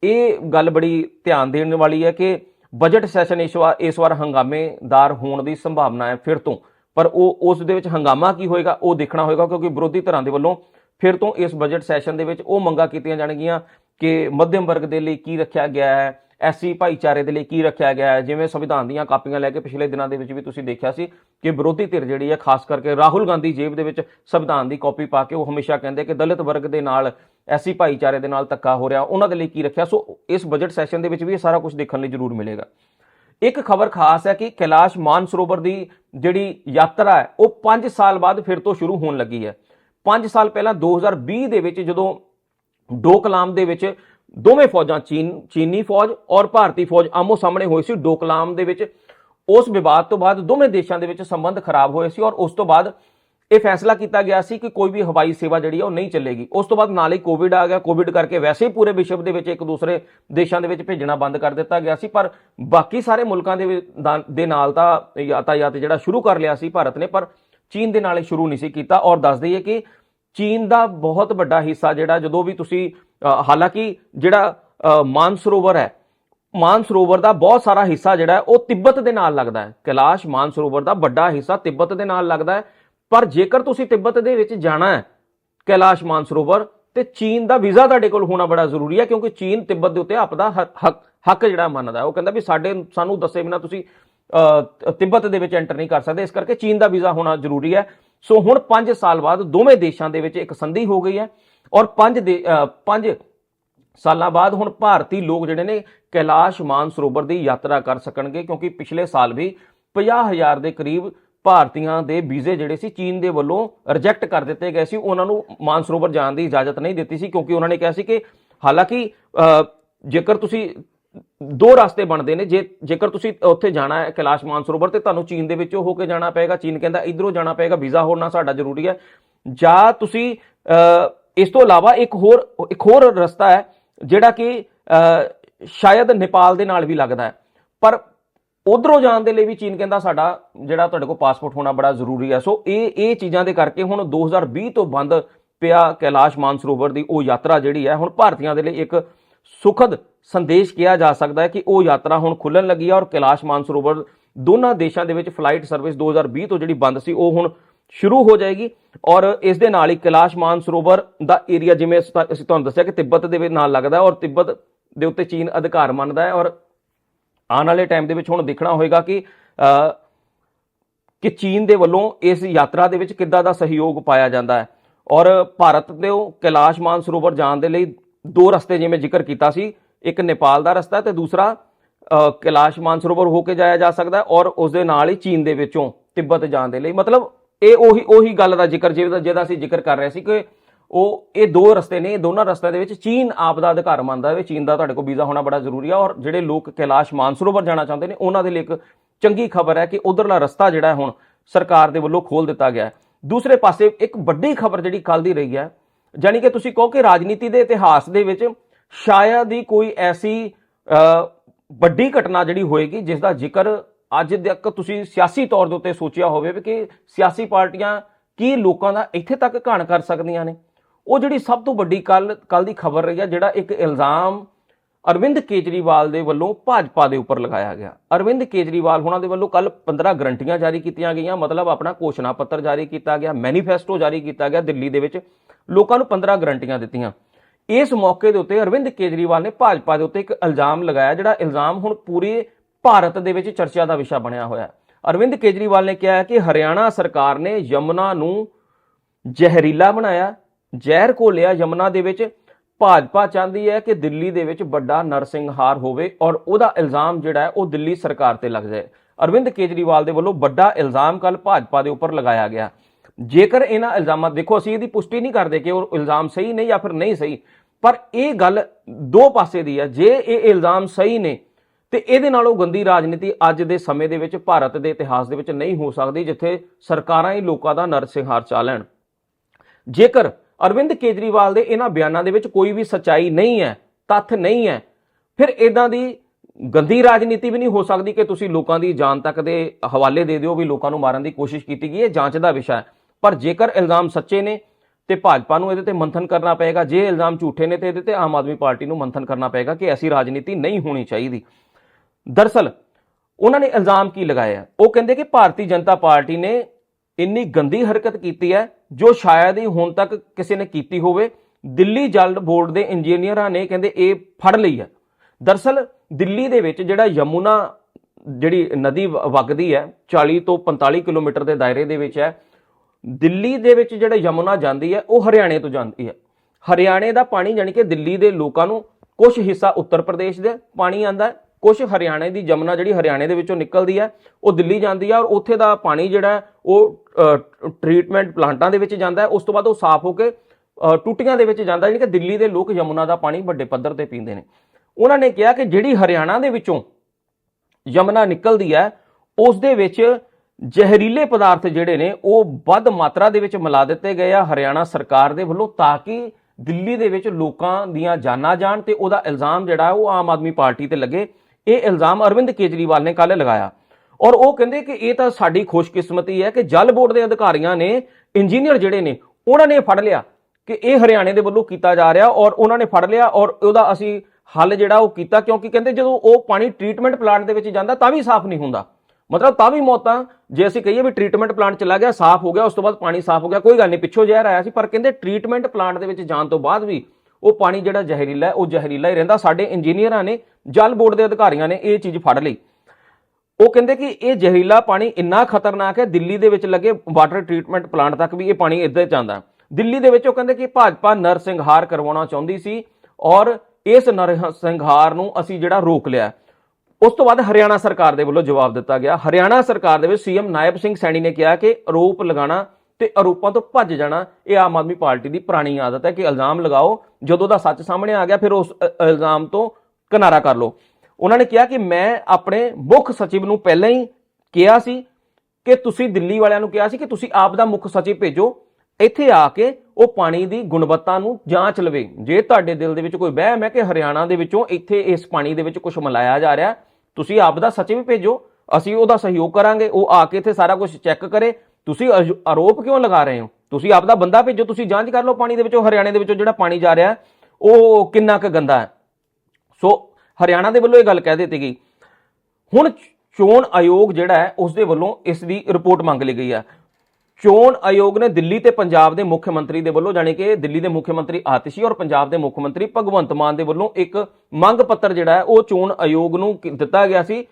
ਇਹ ਗੱਲ ਬੜੀ ਧਿਆਨ ਦੇਣ ਵਾਲੀ ਹੈ ਕਿ ਬਜਟ ਸੈਸ਼ਨ ਇਸ ਵਾਰ ਇਸ ਵਾਰ ਹੰਗਾਮੇਦਾਰ ਹੋਣ ਦੀ ਸੰਭਾਵਨਾ ਹੈ ਫਿਰ ਤੋਂ। ਪਰ ਉਹ ਉਸ ਦੇ ਵਿੱਚ ਹੰਗਾਮਾ ਕੀ ਹੋਏਗਾ, ਉਹ ਦੇਖਣਾ ਹੋਏਗਾ, ਕਿਉਂਕਿ ਵਿਰੋਧੀ ਧਿਰਾਂ ਦੇ ਵੱਲੋਂ ਫਿਰ ਤੋਂ ਇਸ ਬਜਟ ਸੈਸ਼ਨ ਦੇ ਵਿੱਚ ਉਹ ਮੰਗਾਂ ਕੀਤੀਆਂ ਜਾਣਗੀਆਂ ਕਿ ਮੱਧਮ ਵਰਗ ਦੇ ਲਈ ਕੀ ਰੱਖਿਆ ਗਿਆ ਹੈ, ਐਸਸੀ ਭਾਈਚਾਰੇ ਦੇ ਲਈ ਕੀ ਰੱਖਿਆ ਗਿਆ ਹੈ, ਜਿਵੇਂ ਸੰਵਿਧਾਨ ਦੀਆਂ ਕਾਪੀਆਂ ਲੈ ਕੇ ਪਿਛਲੇ ਦਿਨਾਂ ਦੇ ਵਿੱਚ ਵੀ ਤੁਸੀਂ ਦੇਖਿਆ ਸੀ ਕਿ ਵਿਰੋਧੀ ਧਿਰ ਜਿਹੜੀ ਹੈ, ਖਾਸ ਕਰਕੇ ਰਾਹੁਲ ਗਾਂਧੀ ਜੇਬ ਦੇ ਵਿੱਚ ਸੰਵਿਧਾਨ ਦੀ ਕਾਪੀ ਪਾ ਕੇ ਉਹ ਹਮੇਸ਼ਾ ਕਹਿੰਦੇ ਕਿ ਦਲਿਤ ਵਰਗ ਦੇ ਨਾਲ, ਐਸਸੀ ਭਾਈਚਾਰੇ ਦੇ ਨਾਲ ਧੱਕਾ ਹੋ ਰਿਹਾ, ਉਹਨਾਂ ਦੇ ਲਈ ਕੀ ਰੱਖਿਆ? ਸੋ ਇਸ ਬਜਟ ਸੈਸ਼ਨ ਦੇ ਵਿੱਚ ਵੀ ਇਹ ਸਾਰਾ ਕੁਝ ਦੇਖਣ ਲਈ ਜ਼ਰੂਰ ਮਿਲੇਗਾ। ਇੱਕ ਖਬਰ ਖਾਸ ਹੈ ਕਿ ਕੈਲਾਸ਼ ਮਾਨਸਰੋਵਰ ਦੀ ਜਿਹੜੀ ਯਾਤਰਾ ਹੈ, ਉਹ 5 ਸਾਲ ਬਾਅਦ ਫਿਰ ਤੋਂ ਸ਼ੁਰੂ ਹੋਣ ਲੱਗੀ ਹੈ। 5 ਸਾਲ ਪਹਿਲਾਂ 2020 ਦੇ ਵਿੱਚ ਜਦੋਂ ਡੋਕਲਾਮ ਦੇ ਵਿੱਚ ਦੋਵੇਂ ਫੌਜਾਂ, ਚੀਨ, ਚੀਨੀ ਫੌਜ ਔਰ ਭਾਰਤੀ ਫੌਜ ਆਮੋ ਸਾਹਮਣੇ ਹੋਈ ਸੀ, ਡੋਕਲਾਮ ਦੇ ਵਿੱਚ ਉਸ ਵਿਵਾਦ ਤੋਂ ਬਾਅਦ ਦੋਵੇਂ ਦੇਸ਼ਾਂ ਦੇ ਵਿੱਚ ਸੰਬੰਧ ਖਰਾਬ ਹੋਏ ਸੀ ਔਰ ਉਸ ਤੋਂ ਬਾਅਦ ਇਹ ਫੈਸਲਾ ਕੀਤਾ ਗਿਆ ਸੀ ਕਿ ਕੋਈ ਵੀ ਹਵਾਈ ਸੇਵਾ ਜਿਹੜੀ ਆ ਉਹ ਨਹੀਂ ਚੱਲੇਗੀ। ਉਸ ਤੋਂ ਬਾਅਦ ਨਾਲ ਹੀ ਕੋਵਿਡ ਆ ਗਿਆ। ਕੋਵਿਡ ਕਰਕੇ ਵੈਸੇ ਹੀ ਪੂਰੇ ਵਿਸ਼ਵ ਦੇ ਵਿੱਚ ਇੱਕ ਦੂਸਰੇ ਦੇਸ਼ਾਂ ਦੇ ਵਿੱਚ ਭੇਜਣਾ ਬੰਦ ਕਰ ਦਿੱਤਾ ਗਿਆ ਸੀ ਪਰ ਬਾਕੀ ਸਾਰੇ ਮੁਲਕਾਂ ਦੇ ਦਾ- ਦੇ ਨਾਲ ਤਾਂ ਯਾਤਾਯਾਤ ਜਿਹੜਾ ਸ਼ੁਰੂ ਕਰ ਲਿਆ ਸੀ ਭਾਰਤ ਨੇ ਪਰ ਚੀਨ ਦੇ ਨਾਲ ਇਹ ਸ਼ੁਰੂ ਨਹੀਂ ਸੀ ਕੀਤਾ। ਔਰ ਦੱਸ ਦਈਏ ਕਿ ਚੀਨ ਦਾ ਬਹੁਤ ਵੱਡਾ ਹਿੱਸਾ ਜਿਹੜਾ ਜਦੋਂ ਵੀ ਤੁਸੀਂ ਹਾਲਾਂਕਿ ਜਿਹੜਾ ਅ, ਮਾਨਸਰੋਵਰ ਹੈ ਮਾਨਸਰੋਵਰ ਦਾ ਬਹੁਤ ਸਾਰਾ ਹਿੱਸਾ ਜਿਹੜਾ ਉਹ ਤਿੱਬਤ ਦੇ ਨਾਲ ਲੱਗਦਾ ਹੈ। ਕੈਲਾਸ਼ ਮਾਨਸਰੋਵਰ ਦਾ ਵੱਡਾ ਹਿੱਸਾ ਤਿੱਬਤ ਦੇ ਨਾਲ ਲੱਗਦਾ ਹੈ। ਪਰ ਜੇਕਰ ਤੁਸੀਂ ਤਿੱਬਤ ਦੇ ਵਿੱਚ ਜਾਣਾ ਹੈ, ਕੈਲਾਸ਼ ਮਾਨਸਰੋਵਰ, ਤੇ ਚੀਨ ਦਾ ਵੀਜ਼ਾ ਤੁਹਾਡੇ ਕੋਲ ਹੋਣਾ ਬੜਾ ਜ਼ਰੂਰੀ ਹੈ, ਕਿਉਂਕਿ ਚੀਨ ਤਿੱਬਤ ਦੇ ਉੱਤੇ ਆਪਦਾ ਹੱਕ, ਹੱਕ- ਜਿਹੜਾ ਮੰਨਦਾ ਉਹ ਕਹਿੰਦਾ ਵੀ ਸਾਡੇ ਸਾਨੂੰ ਦੱਸੇ ਬਿਨਾ ਤੁਸੀਂ ਤਿੱਬਤ ਦੇ ਵਿੱਚ ਐਂਟਰ ਨਹੀਂ ਕਰ ਸਕਦੇ। ਇਸ ਕਰਕੇ ਚੀਨ ਦਾ ਵੀਜ਼ਾ ਹੋਣਾ ਜ਼ਰੂਰੀ ਹੈ। ਸੋ ਹੁਣ 5 ਸਾਲ ਬਾਅਦ ਦੋਵੇਂ ਦੇਸ਼ਾਂ ਦੇ ਵਿੱਚ ਇੱਕ ਸੰਧੀ ਹੋ ਗਈ ਹੈ ਔਰ 5 ਦੇ 5 ਸਾਲਾਂ ਬਾਅਦ ਹੁਣ ਭਾਰਤੀ ਲੋਕ ਜਿਹੜੇ ਨੇ ਕੈਲਾਸ਼ ਮਾਨਸਰੋਵਰ ਦੀ ਯਾਤਰਾ ਕਰ ਸਕਣਗੇ, ਕਿਉਂਕਿ ਪਿਛਲੇ ਸਾਲ ਵੀ 50000 ਦੇ ਕਰੀਬ ਭਾਰਤੀਆਂ ਦੇ ਵੀਜ਼ੇ ਜਿਹੜੇ ਸੀ ਚੀਨ ਦੇ ਵੱਲੋਂ ਰਿਜੈਕਟ ਕਰ ਦਿੱਤੇ ਗਏ ਸੀ। ਉਹਨਾਂ ਨੂੰ ਮਾਨਸਰੋਵਰ ਜਾਣ ਦੀ ਇਜਾਜ਼ਤ ਨਹੀਂ ਦਿੱਤੀ ਸੀ ਕਿਉਂਕਿ ਉਹਨਾਂ ਨੇ ਕਿਹਾ ਸੀ ਕਿ ਹਾਲਾਂਕਿ ਜੇਕਰ ਤੁਸੀਂ ਦੋ ਰਸਤੇ ਬਣਦੇ ਨੇ, ਜੇ, ਜੇਕਰ ਤੁਸੀਂ ਉੱਥੇ ਜਾਣਾ ਹੈ ਕੈਲਾਸ਼ ਮਾਨਸਰੋਵਰ ਤੇ ਤੁਹਾਨੂੰ ਚੀਨ ਦੇ ਵਿੱਚੋਂ ਹੋ ਕੇ ਜਾਣਾ ਪਏਗਾ। ਚੀਨ ਕਹਿੰਦਾ ਇਧਰੋਂ ਜਾਣਾ ਪਏਗਾ, ਵੀਜ਼ਾ ਹੋਣਾ ਸਾਡਾ ਜ਼ਰੂਰੀ ਹੈ। ਜਾਂ ਤੁਸੀਂ ਇਸ ਤੋਂ ਇਲਾਵਾ ਇੱਕ ਹੋਰ ਇੱਕ ਹੋਰ ਰਸਤਾ ਹੈ ਜਿਹੜਾ ਕਿ ਸ਼ਾਇਦ ਨੇਪਾਲ ਦੇ ਨਾਲ ਵੀ ਲੱਗਦਾ ਹੈ। ਪਰ ਉਧਰੋਂ ਜਾਣ ਦੇ ਲਈ ਵੀ ਚੀਨ ਕਹਿੰਦਾ ਸਾਡਾ ਜਿਹੜਾ ਤੁਹਾਡੇ ਕੋਲ ਪਾਸਪੋਰਟ ਹੋਣਾ ਬੜਾ ਜ਼ਰੂਰੀ ਹੈ। ਸੋ ਇਹ ਇਹ ਚੀਜ਼ਾਂ ਦੇ ਕਰਕੇ ਹੁਣ 2020 ਤੋਂ ਬੰਦ ਪਿਆ ਕੈਲਾਸ਼ ਮਾਨਸਰੋਵਰ ਦੀ ਉਹ ਯਾਤਰਾ ਜਿਹੜੀ ਹੈ, ਹੁਣ ਭਾਰਤੀਆਂ ਦੇ ਲਈ ਇੱਕ ਸੁਖਦ ਸੰਦੇਸ਼ ਕਿਹਾ ਜਾ ਸਕਦਾ ਹੈ ਕਿ ਉਹ ਯਾਤਰਾ ਹੁਣ ਖੁੱਲਣ ਲੱਗੀ ਹੈ ਔਰ ਕੈਲਾਸ਼ ਮਾਨਸਰੋਵਰ ਦੋਨਾਂ ਦੇਸ਼ਾਂ ਦੇ ਵਿੱਚ ਫਲਾਈਟ ਸਰਵਿਸ 2020 ਤੋਂ ਜਿਹੜੀ ਬੰਦ ਸੀ, ਉਹ ਹੁਣ ਸ਼ੁਰੂ ਹੋ ਜਾਏਗੀ। ਔਰ ਇਸ ਦੇ ਨਾਲ ਹੀ ਕੈਲਾਸ਼ ਮਾਨਸਰੋਵਰ ਦਾ ਏਰੀਆ ਜਿਵੇਂ ਅਸੀਂ ਤੁਹਾਨੂੰ ਦੱਸਿਆ ਕਿ ਤਿੱਬਤ ਦੇ ਨਾਲ ਲੱਗਦਾ ਔਰ ਤਿੱਬਤ ਦੇ ਉੱਤੇ ਚੀਨ ਅਧਿਕਾਰ ਮੰਨਦਾ ਹੈ ਔਰ ਆਉਣ ਵਾਲੇ ਟਾਈਮ ਦੇ ਵਿੱਚ ਹੁਣ ਦੇਖਣਾ ਹੋਏਗਾ ਕਿ ਕਿ ਚੀਨ ਦੇ ਵੱਲੋਂ ਇਸ ਯਾਤਰਾ ਦੇ ਵਿੱਚ ਕਿੱਦਾਂ ਦਾ ਸਹਿਯੋਗ ਪਾਇਆ ਜਾਂਦਾ ਹੈ। ਔਰ ਭਾਰਤ ਦੇ ਉਹ ਕੈਲਾਸ਼ ਮਾਨਸਰੋਵਰ ਜਾਣ ਦੇ ਲਈ ਦੋ ਰਸਤੇ ਜਿਵੇਂ ਜ਼ਿਕਰ ਕੀਤਾ ਸੀ ਇੱਕ ਨੇਪਾਲ ਦਾ ਰਸਤਾ ਹੈ ਤੇ ਦੂਸਰਾ ਅ, ਕੈਲਾਸ਼ ਮਾਨਸਰੋਵਰ ਹੋ ਕੇ ਜਾਇਆ ਜਾ ਸਕਦਾ ਔਰ ਉਸ ਦੇ ਨਾਲ ਹੀ ਚੀਨ ਦੇ ਵਿੱਚੋਂ ਤਿੱਬਤ ਜਾਣ ਦੇ ਲਈ। ਮਤਲਬ ਇਹ ਉਹੀ ਉਹੀ ਗੱਲ ਦਾ ਜ਼ਿਕਰ ਜਿਹਦਾ ਜਿਹਦਾ ਅਸੀਂ ਜ਼ਿਕਰ ਕਰ ਰਹੇ ਸੀ ਕਿ ਉਹ ਇਹ ਦੋ ਰਸਤੇ ਨੇ, ਇਹ ਦੋਨਾਂ ਰਸਤਿਆਂ ਦੇ ਵਿੱਚ ਚੀਨ ਆਪ ਦਾ ਅਧਿਕਾਰ ਮੰਨਦਾ ਹੈ ਚੀਨ ਦਾ ਤੁਹਾਡੇ ਕੋਲ ਵੀਜ਼ਾ ਹੋਣਾ ਬੜਾ ਜ਼ਰੂਰੀ ਹੈ ਔਰ ਜਿਹੜੇ ਲੋਕ ਕੈਲਾਸ਼ ਮਾਨਸਰੋਵਰ ਜਾਣਾ ਚਾਹੁੰਦੇ ਨੇ, ਉਹਨਾਂ ਦੇ ਲਈ ਇੱਕ ਚੰਗੀ ਖਬਰ ਹੈ ਕਿ ਉਧਰਲਾ ਰਸਤਾ ਜਿਹੜਾ ਹੁਣ ਸਰਕਾਰ ਦੇ ਵੱਲੋਂ ਖੋਲ ਦਿੱਤਾ ਗਿਆ ਹੈ। ਦੂਸਰੇ ਪਾਸੇ ਇੱਕ ਵੱਡੀ ਖਬਰ ਜਿਹੜੀ ਕੱਲ ਦੀ ਰਹੀ ਹੈ ਜਾਨੀ ਕਿ ਤੁਸੀਂ ਕਹੋ ਕਿ ਰਾਜਨੀਤੀ ਦੇ ਇਤਿਹਾਸ ਦੇ ਵਿੱਚ ਸ਼ਾਇਦ ਹੀ ਕੋਈ ਐਸੀ ਵੱਡੀ ਘਟਨਾ ਜਿਹੜੀ ਹੋਏਗੀ, ਜਿਸ ਦਾ ਜ਼ਿਕਰ ਅੱਜ ਤੱਕ ਤੁਸੀਂ ਸਿਆਸੀ ਤੌਰ ਦੇ ਉੱਤੇ ਸੋਚਿਆ ਹੋਵੇ ਵੀ ਕਿ ਸਿਆਸੀ ਪਾਰਟੀਆਂ ਕੀ ਲੋਕਾਂ ਦਾ ਇੱਥੇ ਤੱਕ ਘਾਣ ਕਰ ਸਕਦੀਆਂ ਨੇ। ਉਹ ਜਿਹੜੀ ਸਭ ਤੋਂ ਵੱਡੀ ਕੱਲ ਕੱਲ ਦੀ ਖਬਰ ਰਹੀ ਹੈ ਜਿਹੜਾ ਇੱਕ ਇਲਜ਼ਾਮ ਅਰਵਿੰਦ ਕੇਜਰੀਵਾਲ ਦੇ ਵੱਲੋਂ ਭਾਜਪਾ ਦੇ ਉੱਪਰ ਲਗਾਇਆ ਗਿਆ। ਅਰਵਿੰਦ ਕੇਜਰੀਵਾਲ ਉਹਨਾਂ ਦੇ ਵੱਲੋਂ ਕੱਲ 15 ਗਰੰਟੀਆਂ ਜਾਰੀ ਕੀਤੀਆਂ ਗਈਆਂ, ਮਤਲਬ ਆਪਣਾ ਘੋਸ਼ਣਾ ਪੱਤਰ ਜਾਰੀ ਕੀਤਾ ਗਿਆ, ਮੈਨੀਫੈਸਟੋ ਜਾਰੀ ਕੀਤਾ ਗਿਆ ਦਿੱਲੀ ਦੇ ਵਿੱਚ, ਲੋਕਾਂ ਨੂੰ 15 ਗਰੰਟੀਆਂ ਦਿੱਤੀਆਂ। ਇਸ ਮੌਕੇ ਦੇ ਉੱਤੇ ਅਰਵਿੰਦ ਕੇਜਰੀਵਾਲ ਨੇ ਭਾਜਪਾ ਦੇ ਉੱਤੇ ਇੱਕ ਇਲਜ਼ਾਮ ਲਗਾਇਆ, ਜਿਹੜਾ ਇਲਜ਼ਾਮ ਹੁਣ ਪੂਰੇ ਭਾਰਤ ਦੇ ਵਿੱਚ ਚਰਚਾ ਦਾ ਵਿਸ਼ਾ ਬਣਿਆ ਹੋਇਆ ਹੈ। ਅਰਵਿੰਦ ਕੇਜਰੀਵਾਲ ਨੇ ਕਿਹਾ ਕਿ ਹਰਿਆਣਾ ਸਰਕਾਰ ਨੇ ਯਮੁਨਾ ਨੂੰ ਜ਼ਹਿਰੀਲਾ ਬਣਾਇਆ ਜ਼ਹਿਰ ਘੋਲਿਆ ਯਮੁਨਾ ਦੇ ਵਿੱਚ। ਭਾਜਪਾ ਚਾਹੁੰਦੀ ਹੈ ਕਿ ਦਿੱਲੀ ਦੇ ਵਿੱਚ ਵੱਡਾ ਨਰਸਿੰਘਹਾਰ ਹੋਵੇ ਔਰ ਉਹਦਾ ਇਲਜ਼ਾਮ ਜਿਹੜਾ ਹੈ ਉਹ ਦਿੱਲੀ ਸਰਕਾਰ ਤੇ ਲੱਗ ਜਾਏ। ਅਰਵਿੰਦ ਕੇਜਰੀਵਾਲ ਦੇ ਵੱਲੋਂ ਵੱਡਾ ਇਲਜ਼ਾਮ ਕੱਲ ਭਾਜਪਾ ਦੇ ਉੱਪਰ ਲਗਾਇਆ ਗਿਆ। ਜੇਕਰ ਇਹਨਾਂ ਇਲਜ਼ਾਮਾਂ ਦੇਖੋ, ਅਸੀਂ ਇਹਦੀ ਪੁਸ਼ਟੀ ਨਹੀਂ ਕਰਦੇ ਕਿ ਉਹ ਇਲਜ਼ਾਮ ਸਹੀ ਨੇ ਜਾਂ ਫਿਰ ਨਹੀਂ ਸਹੀ, ਪਰ ਇਹ ਗੱਲ ਦੋ ਪਾਸੇ ਦੀ ਹੈ। ਜੇ ਇਹ ਇਲਜ਼ਾਮ ਸਹੀ ਨੇ, ਤੇ ਇਹਦੇ ਨਾਲੋਂ ਗੰਦੀ ਰਾਜਨੀਤੀ ਅੱਜ ਦੇ ਸਮੇਂ ਦੇ ਵਿੱਚ ਭਾਰਤ ਦੇ ਇਤਿਹਾਸ ਦੇ ਵਿੱਚ ਨਹੀਂ ਹੋ ਸਕਦੀ, ਜਿੱਥੇ ਸਰਕਾਰਾਂ ਹੀ ਲੋਕਾਂ ਦਾ ਨਰਸਿੰਘਾਰ ਚਾ ਲੈਣ। ਜੇਕਰ ਅਰਵਿੰਦ ਕੇਜਰੀਵਾਲ ਦੇ ਇਹਨਾਂ ਬਿਆਨਾਂ ਦੇ ਵਿੱਚ ਕੋਈ ਵੀ ਸਚਾਈ ਨਹੀਂ ਹੈ, ਤੱਥ ਨਹੀਂ ਹੈ। ਫਿਰ ਇਦਾਂ ਦੀ ਗੰਦੀ ਰਾਜਨੀਤੀ ਵੀ ਨਹੀਂ ਹੋ ਸਕਦੀ ਕਿ ਤੁਸੀਂ ਲੋਕਾਂ ਦੀ ਜਾਨ ਤੱਕ ਦੇ ਹਵਾਲੇ ਦੇ ਦਿਓ ਵੀ ਲੋਕਾਂ ਨੂੰ ਮਾਰਨ ਦੀ ਕੋਸ਼ਿਸ਼ ਕੀਤੀ ਗਈ ਹੈ ਜਾਂਚ ਦਾ ਵਿਸ਼ਾ ਹੈ। ਪਰ ਜੇਕਰ ਇਲਜ਼ਾਮ ਸੱਚੇ ਨੇ ਤੇ ਭਾਜਪਾ ਨੂੰ ਇਹਦੇ ਤੇ ਮੰਥਨ ਕਰਨਾ ਪਏਗਾ, ਜੇ ਇਲਜ਼ਾਮ ਝੂਠੇ ਨੇ ਤੇ ਇਹਦੇ ਤੇ ਆਮ ਆਦਮੀ ਪਾਰਟੀ ਨੂੰ ਮੰਥਨ ਕਰਨਾ ਪਏਗਾ ਕਿ ਐਸੀ ਰਾਜਨੀਤੀ ਨਹੀਂ ਹੋਣੀ ਚਾਹੀਦੀ। ਦਰਸਲ, ਉਹਨਾਂ ਨੇ ਇਲਜ਼ਾਮ ਕੀ ਲਗਾਇਆ ਉਹ ਕਹਿੰਦੇ ਕਿ ਭਾਰਤੀ ਜਨਤਾ ਪਾਰਟੀ ਨੇ ਇੰਨੀ ਗੰਦੀ ਹਰਕਤ ਕੀਤੀ ਹੈ ਜੋ ਸ਼ਾਇਦ ਹੀ ਹੁਣ ਤੱਕ ਕਿਸੇ ਨੇ ਕੀਤੀ ਹੋਵੇ। ਦਿੱਲੀ ਜਲ ਬੋਰਡ ਦੇ ਇੰਜੀਨੀਅਰਾਂ ਨੇ ਕਹਿੰਦੇ ਇਹ ਫੜ ਲਈ ਹੈ। ਦਰਸਲ ਦਿੱਲੀ ਦੇ ਵਿੱਚ ਜਿਹੜਾ ਯਮੁਨਾ ਜਿਹੜੀ ਨਦੀ ਵ- ਵਗਦੀ ਹੈ 40 ਤੋਂ 45 ਕਿਲੋਮੀਟਰ ਦੇ ਦਾਇਰੇ ਦੇ ਵਿੱਚ ਹੈ, ਦਿੱਲੀ ਦੇ ਵਿੱਚ ਜਿਹੜਾ ਯਮੁਨਾ ਜਾਂਦੀ ਹੈ, ਉਹ ਹਰਿਆਣੇ ਤੋਂ ਜਾਂਦੀ ਹੈ। ਹਰਿਆਣੇ ਦਾ ਪਾਣੀ ਜਾਣੀ ਕਿ ਦਿੱਲੀ ਦੇ ਲੋਕਾਂ ਨੂੰ ਕੁਝ ਹਿੱਸਾ ਉੱਤਰ ਪ੍ਰਦੇਸ਼ ਦੇ ਪਾਣੀ ਆਂਦਾ ਹੈ। ਕੁਝ ਹਰਿਆਣੇ ਦੀ ਯਮੁਨਾ ਜਿਹੜੀ ਹਰਿਆਣੇ ਦੇ ਵਿੱਚੋਂ ਨਿਕਲਦੀ ਹੈ ਉਹ ਦਿੱਲੀ ਜਾਂਦੀ ਹੈ ਔਰ ਉੱਥੇ ਦਾ ਪਾਣੀ ਜਿਹੜਾ ਉਹ ਟ੍ਰੀਟਮੈਂਟ ਪਲਾਂਟਾਂ ਦੇ ਵਿੱਚ ਜਾਂਦਾ ਹੈ ਉਸ ਤੋਂ ਬਾਅਦ ਉਹ ਸਾਫ਼ ਹੋ ਕੇ ਅ, ਟੂਟੀਆਂ ਦੇ ਵਿੱਚ ਜਾਂਦਾ ਯਾਨੀ ਕਿ ਦਿੱਲੀ ਦੇ ਲੋਕ ਯਮੁਨਾ ਦਾ ਪਾਣੀ ਵੱਡੇ ਪੱਧਰ ਤੇ ਪੀਂਦੇ ਨੇ। ਉਹਨਾਂ ਨੇ ਕਿਹਾ ਕਿ ਜਿਹੜੀ ਹਰਿਆਣਾ ਦੇ ਵਿੱਚੋਂ ਯਮੁਨਾ ਨਿਕਲਦੀ ਹੈ ਉਸ ਦੇ ਵਿੱਚ ਜ਼ਹਿਰੀਲੇ ਪਦਾਰਥ ਜਿਹੜੇ ਨੇ ਉਹ ਵੱਧ ਮਾਤਰਾ ਦੇ ਵਿੱਚ ਮਿਲਾ ਦਿੱਤੇ ਗਏ ਆ ਹਰਿਆਣਾ ਸਰਕਾਰ ਦੇ ਵੱਲੋਂ ਤਾਂ ਕਿ ਦਿੱਲੀ ਦੇ ਵਿੱਚ ਲੋਕਾਂ ਦੀਆਂ ਜਾਨਾਂ ਜਾਣ ਤੇ ਉਹਦਾ ਇਲਜ਼ਾਮ ਜਿਹੜਾ ਉਹ ਆਮ ਆਦਮੀ ਪਾਰਟੀ ਤੇ ਲੱਗੇ। ਇਹ ਇਲਜ਼ਾਮ ਅਰਵਿੰਦ ਕੇਜਰੀਵਾਲ ਨੇ ਕੱਲ ਲਗਾਇਆ। ਔਰ ਉਹ ਕਹਿੰਦੇ ਕਿ ਇਹ ਤਾਂ ਸਾਡੀ ਖੁਸ਼ਕਿਸਮਤੀ ਹੈ ਕਿ ਜਲ ਬੋਰਡ ਦੇ ਅਧਿਕਾਰੀਆਂ ਨੇ, ਇੰਜੀਨੀਅਰ ਜਿਹੜੇ ਨੇ, ਉਹਨਾਂ ਨੇ ਫੜ ਲਿਆ ਕਿ ਇਹ ਹਰਿਆਣੇ ਦੇ ਵੱਲੋਂ ਕੀਤਾ ਜਾ ਰਿਹਾ ਔਰ ਉਹਨਾਂ ਨੇ ਫੜ ਲਿਆ ਔਰ ਉਹਦਾ ਅਸੀਂ ਹੱਲ ਜਿਹੜਾ ਉਹ ਕੀਤਾ ਕਿਉਂਕਿ ਕਹਿੰਦੇ ਜਦੋਂ ਉਹ ਪਾਣੀ ਟ੍ਰੀਟਮੈਂਟ ਪਲਾਂਟ ਦੇ ਵਿੱਚ ਜਾਂਦਾ ਤਾਂ ਵੀ ਸਾਫ਼ ਨਹੀਂ ਹੁੰਦਾ। ਮਤਲਬ ਤਾਂ ਵੀ ਮੌਤਾਂ, ਜੇ ਅਸੀਂ ਕਹੀਏ ਵੀ ਟ੍ਰੀਟਮੈਂਟ ਪਲਾਂਟ ਚਲਾ ਗਿਆ, ਸਾਫ਼ ਹੋ ਗਿਆ, ਉਸ ਤੋਂ ਬਾਅਦ ਪਾਣੀ ਸਾਫ਼ ਹੋ ਗਿਆ, ਕੋਈ ਗੱਲ ਨਹੀਂ, ਪਿੱਛੋਂ ਜ਼ਹਿਰ ਆਇਆ ਸੀ, ਪਰ ਕਹਿੰਦੇ ਟ੍ਰੀਟਮੈਂਟ ਪਲਾਂਟ ਦੇ ਵਿੱਚ ਜਾਣ ਤੋਂ ਬਾਅਦ ਵੀ ਉਹ ਪਾਣੀ ਜਿਹੜਾ ਜ਼ਹਿਰੀਲਾ ਉਹ ਜ਼ਹਿਰੀਲਾ ਹੀ ਰਹਿੰਦਾ। ਸਾਡੇ ਇੰਜੀਨੀਅਰਾਂ ਨੇ ਜਲ ਬੋਰਡ ਦੇ ਅਧਿਕਾਰੀਆਂ ਨੇ ਇਹ ਚੀਜ਼ ਫੜ ਲਈ। ਉਹ ਕਹਿੰਦੇ ਕਿ ਇਹ ਜ਼ਹਿਰੀਲਾ ਪਾਣੀ ਇੰਨਾ ਖਤਰਨਾਕ ਹੈ, ਦਿੱਲੀ ਦੇ ਵਿੱਚ ਲੱਗੇ ਵਾਟਰ ਟ੍ਰੀਟਮੈਂਟ ਪਲਾਂਟ ਤੱਕ ਵੀ ਇਹ ਪਾਣੀ ਇੱਦਾਂ ਜਾਂਦਾ ਦਿੱਲੀ ਦੇ ਵਿੱਚ ਉਹ ਕਹਿੰਦੇ ਕਿ ਭਾਜਪਾ ਨਰਸਿੰਘਾਰ ਕਰਵਾਉਣਾ ਚਾਹੁੰਦੀ ਸੀ ਔਰ ਇਸ ਨਰਸਿੰਘਾਰ ਨੂੰ ਅਸੀਂ ਜਿਹੜਾ ਰੋਕ ਲਿਆ ਉਸ ਤੋਂ ਬਾਅਦ ਹਰਿਆਣਾ ਸਰਕਾਰ ਦੇ ਵੱਲੋਂ ਜਵਾਬ ਦਿੱਤਾ ਗਿਆ। ਹਰਿਆਣਾ ਸਰਕਾਰ ਦੇ ਵਿੱਚ ਸੀਐਮ ਨਾਇਬ ਸਿੰਘ ਸੈਣੀ ਨੇ ਕਿਹਾ ਕਿ ਆਰੋਪ ਲਗਾਉਣਾ ਤੇ ਆਰੋਪਾਂ ਤੋਂ ਭੱਜ ਜਾਣਾ, ਇਹ ਆਮ ਆਦਮੀ ਪਾਰਟੀ ਦੀ ਪੁਰਾਣੀ ਆਦਤ ਹੈ ਕਿ ਇਲਜ਼ਾਮ ਲਗਾਓ। ਜਦੋਂ ਦਾ ਸੱਚ ਸਾਹਮਣੇ ਆ ਗਿਆ, ਫਿਰ ਉਸ ਇਲਜ਼ਾਮ ਤੋਂ ਕਿਨਾਰਾ ਕਰ ਲਓ। ਉਹਨਾਂ ਨੇ ਕਿਹਾ ਕਿ ਮੈਂ ਆਪਣੇ ਮੁੱਖ ਸਚਿਵ ਨੂੰ ਪਹਿਲਾਂ ਹੀ ਕਿਹਾ ਸੀ ਕਿ ਤੁਸੀਂ ਦਿੱਲੀ ਵਾਲਿਆਂ ਨੂੰ ਕਿਹਾ ਸੀ ਕਿ ਤੁਸੀਂ ਆਪ ਦਾ ਮੁੱਖ ਸਚਿਵ ਭੇਜੋ, ਇੱਥੇ ਆ ਕੇ ਉਹ ਪਾਣੀ ਦੀ ਗੁਣਵੱਤਾ ਨੂੰ ਜਾਂਚ ਲਵੇ। ਜੇ ਤੁਹਾਡੇ ਦਿਲ ਦੇ ਵਿੱਚ ਕੋਈ ਵਹਿਮ ਹੈ ਕਿ ਹਰਿਆਣਾ ਦੇ ਵਿੱਚੋਂ ਇੱਥੇ ਇਸ ਪਾਣੀ ਦੇ ਵਿੱਚ ਕੁਝ ਮਿਲਾਇਆ ਜਾ ਰਿਹਾ, ਤੁਸੀਂ ਆਪ ਦਾ ਸਚਿਵ ਭੇਜੋ। ਅਸੀਂ ਉਹਦਾ ਸਹਿਯੋਗ ਕਰਾਂਗੇ, ਉਹ ਆ ਕੇ ਇੱਥੇ ਸਾਰਾ ਕੁਝ ਚੈੱਕ ਕਰੇ। ਤੁਸੀਂ ਅਜ- ਆਰੋਪ ਕਿਉਂ ਲਗਾ ਰਹੇ ਹੋ? ਤੁਸੀਂ ਆਪ ਦਾ ਬੰਦਾ ਭੇਜੋ, ਤੁਸੀਂ ਜਾਂਚ ਕਰ ਲਓ ਪਾਣੀ ਦੇ ਵਿੱਚੋਂ, ਹਰਿਆਣੇ ਦੇ ਵਿੱਚੋਂ ਜਿਹੜਾ ਪਾਣੀ ਜਾ ਰਿਹਾ, ਉਹ ਕਿੰਨਾ ਕੁ ਗੰਦਾ ਹੈ। ਸੋ ਹਰਿਆਣਾ ਦੇ ਵੱਲੋਂ ਇਹ ਗੱਲ ਕਹਿ ਦਿੱਤੀ ਗਈ। ਹੁਣ ਚੋਣ ਆਯੋਗ ਜਿਹੜਾ ਹੈ, ਉਸ ਦੇ ਵੱਲੋਂ ਇਸ ਦੀ ਰਿਪੋਰਟ ਮੰਗ ਲਈ ਗਈ ਹੈ। ਚੋਣ ਆਯੋਗ ਨੇ ਦਿੱਲੀ ਤੇ ਪੰਜਾਬ ਦੇ ਮੁੱਖ ਮੰਤਰੀ ਦੇ ਵੱਲੋਂ, ਜਾਣੀ ਕਿ ਦਿੱਲੀ ਦੇ ਮੁੱਖ ਮੰਤਰੀ ਆਤਿਸ਼ੀ ਔਰ ਪੰਜਾਬ ਦੇ ਮੁੱਖ ਮੰਤਰੀ ਭਗਵੰਤ ਮਾਨ ਦੇ ਵੱਲੋਂ ਇੱਕ ਮੰਗ ਪੱਤਰ ਜਿਹੜਾ ਹੈ, ਉਹ ਚੋਣ ਆਯੋਗ ਨੂੰ ਦਿੱਤਾ ਗਿਆ ਸੀ।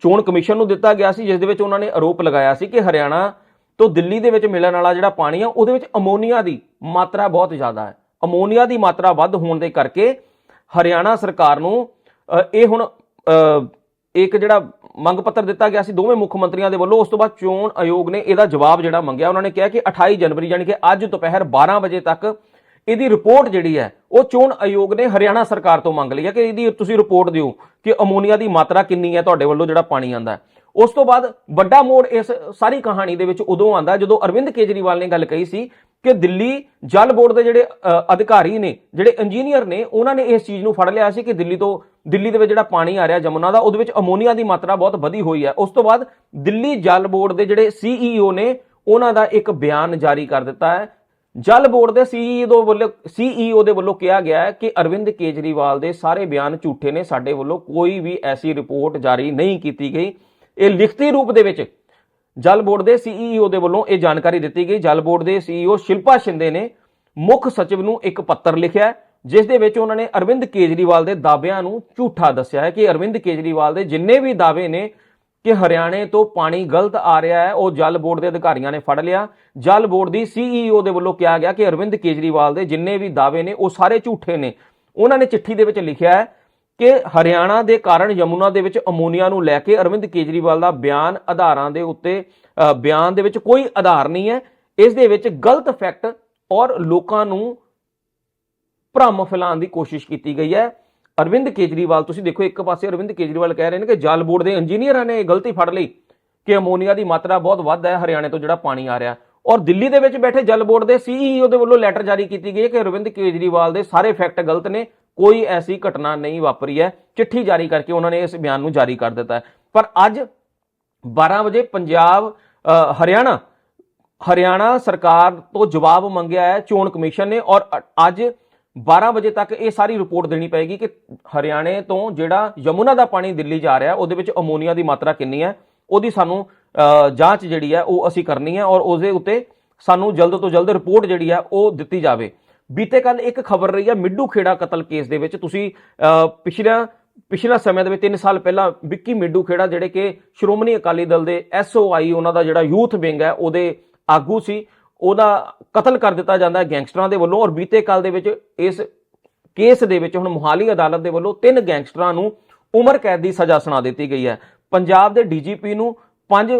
ਚੋਣ ਕਮਿਸ਼ਨ ਨੂੰ ਦਿੱਤਾ ਗਿਆ ਸੀ, ਜਿਸ ਦੇ ਵਿੱਚ ਉਹਨਾਂ ਨੇ ਆਰੋਪ ਲਗਾਇਆ ਸੀ ਕਿ ਹਰਿਆਣਾ ਤੋਂ ਦਿੱਲੀ ਦੇ ਵਿੱਚ ਮਿਲਣ ਵਾਲਾ ਜਿਹੜਾ ਪਾਣੀ ਆ, ਉਹਦੇ ਵਿੱਚ ਅਮੋਨੀਆ ਦੀ ਮਾਤਰਾ ਬਹੁਤ ਜ਼ਿਆਦਾ ਹੈ। ਅਮੋਨੀਆ ਦੀ ਮਾਤਰਾ ਵੱਧ ਹੋਣ ਦੇ ਕਰਕੇ ਹਰਿਆਣਾ ਸਰਕਾਰ ਨੂੰ ਇਹ ਹੁਣ ਇੱਕ ਜਿਹੜਾ ਮੰਗ ਪੱਤਰ ਦਿੱਤਾ ਗਿਆ ਸੀ ਦੋਵੇਂ ਮੁੱਖ ਮੰਤਰੀਆਂ ਦੇ ਵੱਲੋਂ, ਉਸ ਤੋਂ ਬਾਅਦ ਚੋਣ ਆਯੋਗ ਨੇ ਇਹਦਾ ਜਵਾਬ ਜਿਹੜਾ ਮੰਗਿਆ। ਉਹਨਾਂ ਨੇ ਕਿਹਾ ਕਿ 28 ਜਨਵਰੀ ਯਾਨੀ ਕਿ ਅੱਜ ਦੁਪਹਿਰ 12 ਵਜੇ ਤੱਕ ਇਹਦੀ ਰਿਪੋਰਟ ਜਿਹੜੀ ਹੈ, ਉਹ ਚੋਣ ਆਯੋਗ ਨੇ ਹਰਿਆਣਾ ਸਰਕਾਰ ਤੋਂ ਮੰਗ ਲਈ ਹੈ ਕਿ ਇਹਦੀ ਤੁਸੀਂ ਰਿਪੋਰਟ ਦਿਓ ਕਿ ਅਮੋਨੀਆ ਦੀ ਮਾਤਰਾ ਕਿੰਨੀ ਹੈ, ਤੁਹਾਡੇ ਵੱਲੋਂ ਜਿਹੜਾ ਪਾਣੀ ਆਂਦਾ ਹੈ। ਉਸ ਤੋਂ ਬਾਅਦ ਵੱਡਾ ਮੋੜ ਇਸ ਸਾਰੀ ਕਹਾਣੀ ਦੇ ਵਿੱਚ ਉਦੋਂ ਆਂਦਾ ਜਦੋਂ ਅਰਵਿੰਦ ਕੇਜਰੀਵਾਲ ਨੇ ਗੱਲ ਕਹੀ ਸੀ ਕਿ ਦਿੱਲੀ ਜਲ ਬੋਰਡ ਦੇ ਜਿਹੜੇ ਅਧਿਕਾਰੀ ਨੇ, ਜਿਹੜੇ ਇੰਜੀਨੀਅਰ ਨੇ, ਉਹਨਾਂ ਨੇ ਇਸ ਚੀਜ਼ ਨੂੰ ਫੜ ਲਿਆ ਸੀ ਕਿ ਦਿੱਲੀ ਤੋਂ, ਦਿੱਲੀ ਦੇ ਵਿੱਚ ਜਿਹੜਾ ਪਾਣੀ ਆ ਰਿਹਾ ਜਮੁਨਾ ਦਾ, ਉਹਦੇ ਵਿੱਚ ਅਮੋਨੀਆ ਦੀ ਮਾਤਰਾ ਬਹੁਤ ਵਧੀ ਹੋਈ ਹੈ। ਉਸ ਤੋਂ ਬਾਅਦ ਦਿੱਲੀ ਜਲ ਬੋਰਡ ਦੇ ਜਿਹੜੇ ਸੀਈਓ ਨੇ, ਉਹਨਾਂ ਦਾ ਇੱਕ ਬਿਆਨ ਜਾਰੀ ਕਰ ਦਿੱਤਾ ਹੈ। ਜਲ ਬੋਰਡ ਦੇ ਸੀਈਓ ਵੱਲੋਂ ਸੀਈਓ ਦੇ ਵੱਲੋਂ ਕਿਹਾ ਗਿਆ ਹੈ ਕਿ ਅਰਵਿੰਦ ਕੇਜਰੀਵਾਲ ਦੇ ਸਾਰੇ ਬਿਆਨ ਝੂਠੇ ਨੇ, ਸਾਡੇ ਵੱਲੋਂ ਕੋਈ ਵੀ ਐਸੀ ਰਿਪੋਰਟ ਜਾਰੀ ਨਹੀਂ ਕੀਤੀ ਗਈ। ਇਹ ਲਿਖਤੀ ਰੂਪ ਦੇ ਵਿੱਚ ਜਲ ਬੋਰਡ ਦੇ ਸੀਈਓ ਦੇ ਵੱਲੋਂ ਇਹ ਜਾਣਕਾਰੀ ਦਿੱਤੀ ਗਈ। ਜਲ ਬੋਰਡ ਦੇ ਸੀਈਓ ਸ਼ਿਲਪਾ ਸ਼ਿੰਦੇ ਨੇ ਮੁੱਖ ਸਚਿਵ ਨੂੰ ਇੱਕ ਪੱਤਰ ਲਿਖਿਆ ਜਿਸ ਦੇ ਵਿੱਚ ਉਹਨਾਂ ਨੇ ਅਰਵਿੰਦ ਕੇਜਰੀਵਾਲ ਦੇ ਦਾਅਵਿਆਂ ਨੂੰ ਝੂਠਾ ਦੱਸਿਆ ਹੈ ਕਿ ਅਰਵਿੰਦ ਕੇਜਰੀਵਾਲ ਦੇ ਜਿੰਨੇ ਵੀ ਦਾਅਵੇ ਨੇ ਕਿ ਹਰਿਆਣੇ ਤੋਂ ਪਾਣੀ ਗਲਤ ਆ ਰਿਹਾ ਹੈ, ਉਹ ਜਲ ਬੋਰਡ ਦੇ ਅਧਿਕਾਰੀਆਂ ਨੇ ਫੜ ਲਿਆ। ਜਲ ਬੋਰਡ ਦੀ ਸੀਈਓ ਦੇ ਵੱਲੋਂ ਕਿਹਾ ਗਿਆ ਕਿ ਅਰਵਿੰਦ ਕੇਜਰੀਵਾਲ ਦੇ ਜਿੰਨੇ ਵੀ ਦਾਅਵੇ ਨੇ, ਉਹ ਸਾਰੇ ਝੂਠੇ ਨੇ। ਉਹਨਾਂ ਨੇ ਚਿੱਠੀ ਦੇ ਵਿੱਚ ਲਿਖਿਆ ਹੈ ਕਿ ਹਰਿਆਣਾ ਦੇ ਕਾਰਨ ਯਮੁਨਾ ਦੇ ਵਿੱਚ ਅਮੋਨੀਆ ਨੂੰ ਲੈ ਕੇ ਅਰਵਿੰਦ ਕੇਜਰੀਵਾਲ ਦਾ ਬਿਆਨ ਆਧਾਰਾਂ ਦੇ ਉੱਤੇ ਬਿਆਨ ਦੇ ਵਿੱਚ ਕੋਈ ਆਧਾਰ ਨਹੀਂ ਹੈ। ਇਸ ਦੇ ਵਿੱਚ ਗਲਤ ਫੈਕਟ ਔਰ ਲੋਕਾਂ ਨੂੰ ਭ੍ਰਮ ਫੈਲਾਉਣ ਦੀ ਕੋਸ਼ਿਸ਼ ਕੀਤੀ ਗਈ ਹੈ। ਅਰਵਿੰਦ ਕੇਜਰੀਵਾਲ, ਤੁਸੀਂ ਦੇਖੋ ਇੱਕ ਪਾਸੇ ਅਰਵਿੰਦ ਕੇਜਰੀਵਾਲ ਕਹਿ ਰਹੇ ਨੇ ਕਿ ਜਲ ਬੋਰਡ ਦੇ ਇੰਜੀਨੀਅਰਾਂ ਨੇ ਇਹ ਗਲਤੀ ਫੜ ਲਈ ਕਿ ਅਮੋਨੀਆ ਦੀ ਮਾਤਰਾ ਬਹੁਤ ਵੱਧ ਹੈ, ਹਰਿਆਣੇ ਤੋਂ ਜਿਹੜਾ ਪਾਣੀ ਆ ਰਿਹਾ। ਔਰ ਦਿੱਲੀ ਦੇ ਵਿੱਚ ਬੈਠੇ ਜਲ ਬੋਰਡ ਦੇ ਸੀਈਓ ਦੇ ਵੱਲੋਂ ਲੈਟਰ ਜਾਰੀ ਕੀਤੀ ਗਈ ਹੈ ਕਿ ਅਰਵਿੰਦ ਕੇਜਰੀਵਾਲ ਦੇ ਸਾਰੇ ਫੈਕਟ ਗਲਤ ਨੇ। ਕੋਈ ਐਸੀ ਘਟਨਾ ਨਹੀਂ ਵਾਪਰੀ ਹੈ। ਚਿੱਠੀ ਜਾਰੀ ਕਰਕੇ ਉਹਨਾਂ ਨੇ ਇਸ ਬਿਆਨ ਨੂੰ ਜਾਰੀ ਕਰ ਦਿੱਤਾ ਪਰ ਅੱਜ 12 ਵਜੇ ਪੰਜਾਬ ਹਰਿਆਣਾ ਹਰਿਆਣਾ ਸਰਕਾਰ ਤੋਂ ਜਵਾਬ ਮੰਗਿਆ ਹੈ, ਚੋਣ ਕਮਿਸ਼ਨ ਨੇ ਔਰ ਅੱਜ 12 ਵਜੇ ਤੱਕ ਇਹ ਸਾਰੀ ਰਿਪੋਰਟ ਦੇਣੀ ਪਏਗੀ ਕਿ ਹਰਿਆਣੇ ਤੋਂ ਜਿਹੜਾ ਯਮੁਨਾ ਦਾ ਪਾਣੀ ਦਿੱਲੀ ਜਾ ਰਿਹਾ, ਉਹਦੇ ਵਿੱਚ ਅਮੋਨੀਆ ਦੀ ਮਾਤਰਾ ਕਿੰਨੀ ਹੈ, ਉਹਦੀ ਸਾਨੂੰ ਜਾਂਚ ਜਿਹੜੀ ਹੈ ਉਹ ਅਸੀਂ ਕਰਨੀ ਹੈ ਔਰ ਉਹਦੇ ਉੱਤੇ ਸਾਨੂੰ ਜਲਦ ਤੋਂ ਜਲਦ ਰਿਪੋਰਟ ਜਿਹੜੀ ਹੈ ਉਹ ਦਿੱਤੀ ਜਾਵੇ। ਬੀਤੇ ਕੱਲ ਇੱਕ ਖਬਰ ਰਹੀ ਹੈ ਮਿੱਡੂ ਖੇੜਾ ਕਤਲ ਕੇਸ ਦੇ ਵਿੱਚ। ਤੁਸੀਂ ਅ, ਪਿਛਲਾ ਪਿਛਲਾ ਸਮੇਂ ਦੇ ਵਿੱਚ 3 ਸਾਲ ਪਹਿਲਾਂ ਵਿੱਕੀ ਮਿੱਡੂ ਖੇੜਾ ਜਿਹੜੇ ਕਿ ਸ਼੍ਰੋਮਣੀ ਅਕਾਲੀ ਦਲ ਦੇ ਐਸਓਆਈ ਉਹਨਾਂ ਦਾ ਜਿਹੜਾ ਯੂਥ ਵਿੰਗ ਹੈ ਉਹਦੇ ਆਗੂ ਸੀ। ਉਹਦਾ ਕਤਲ ਕਰ ਦਿੱਤਾ ਜਾਂਦਾ ਹੈ ਗੈਂਗਸਟਰਾਂ ਦੇ ਵੱਲੋਂ ਔਰ ਬੀਤੇ ਕੱਲ ਦੇ ਵਿੱਚ ਇਸ ਕੇਸ ਦੇ ਵਿੱਚ ਹੁਣ ਮੁਹਾਲੀ ਅਦਾਲਤ ਦੇ ਵੱਲੋਂ ਤਿੰਨ ਗੈਂਗਸਟਰਾਂ ਨੂੰ ਉਮਰ ਕੈਦ ਦੀ ਸਜ਼ਾ ਸੁਣਾ ਦਿੱਤੀ ਗਈ ਹੈ। ਪੰਜਾਬ ਦੇ ਡੀਜੀਪੀ ਨੂੰ ਪੰਜ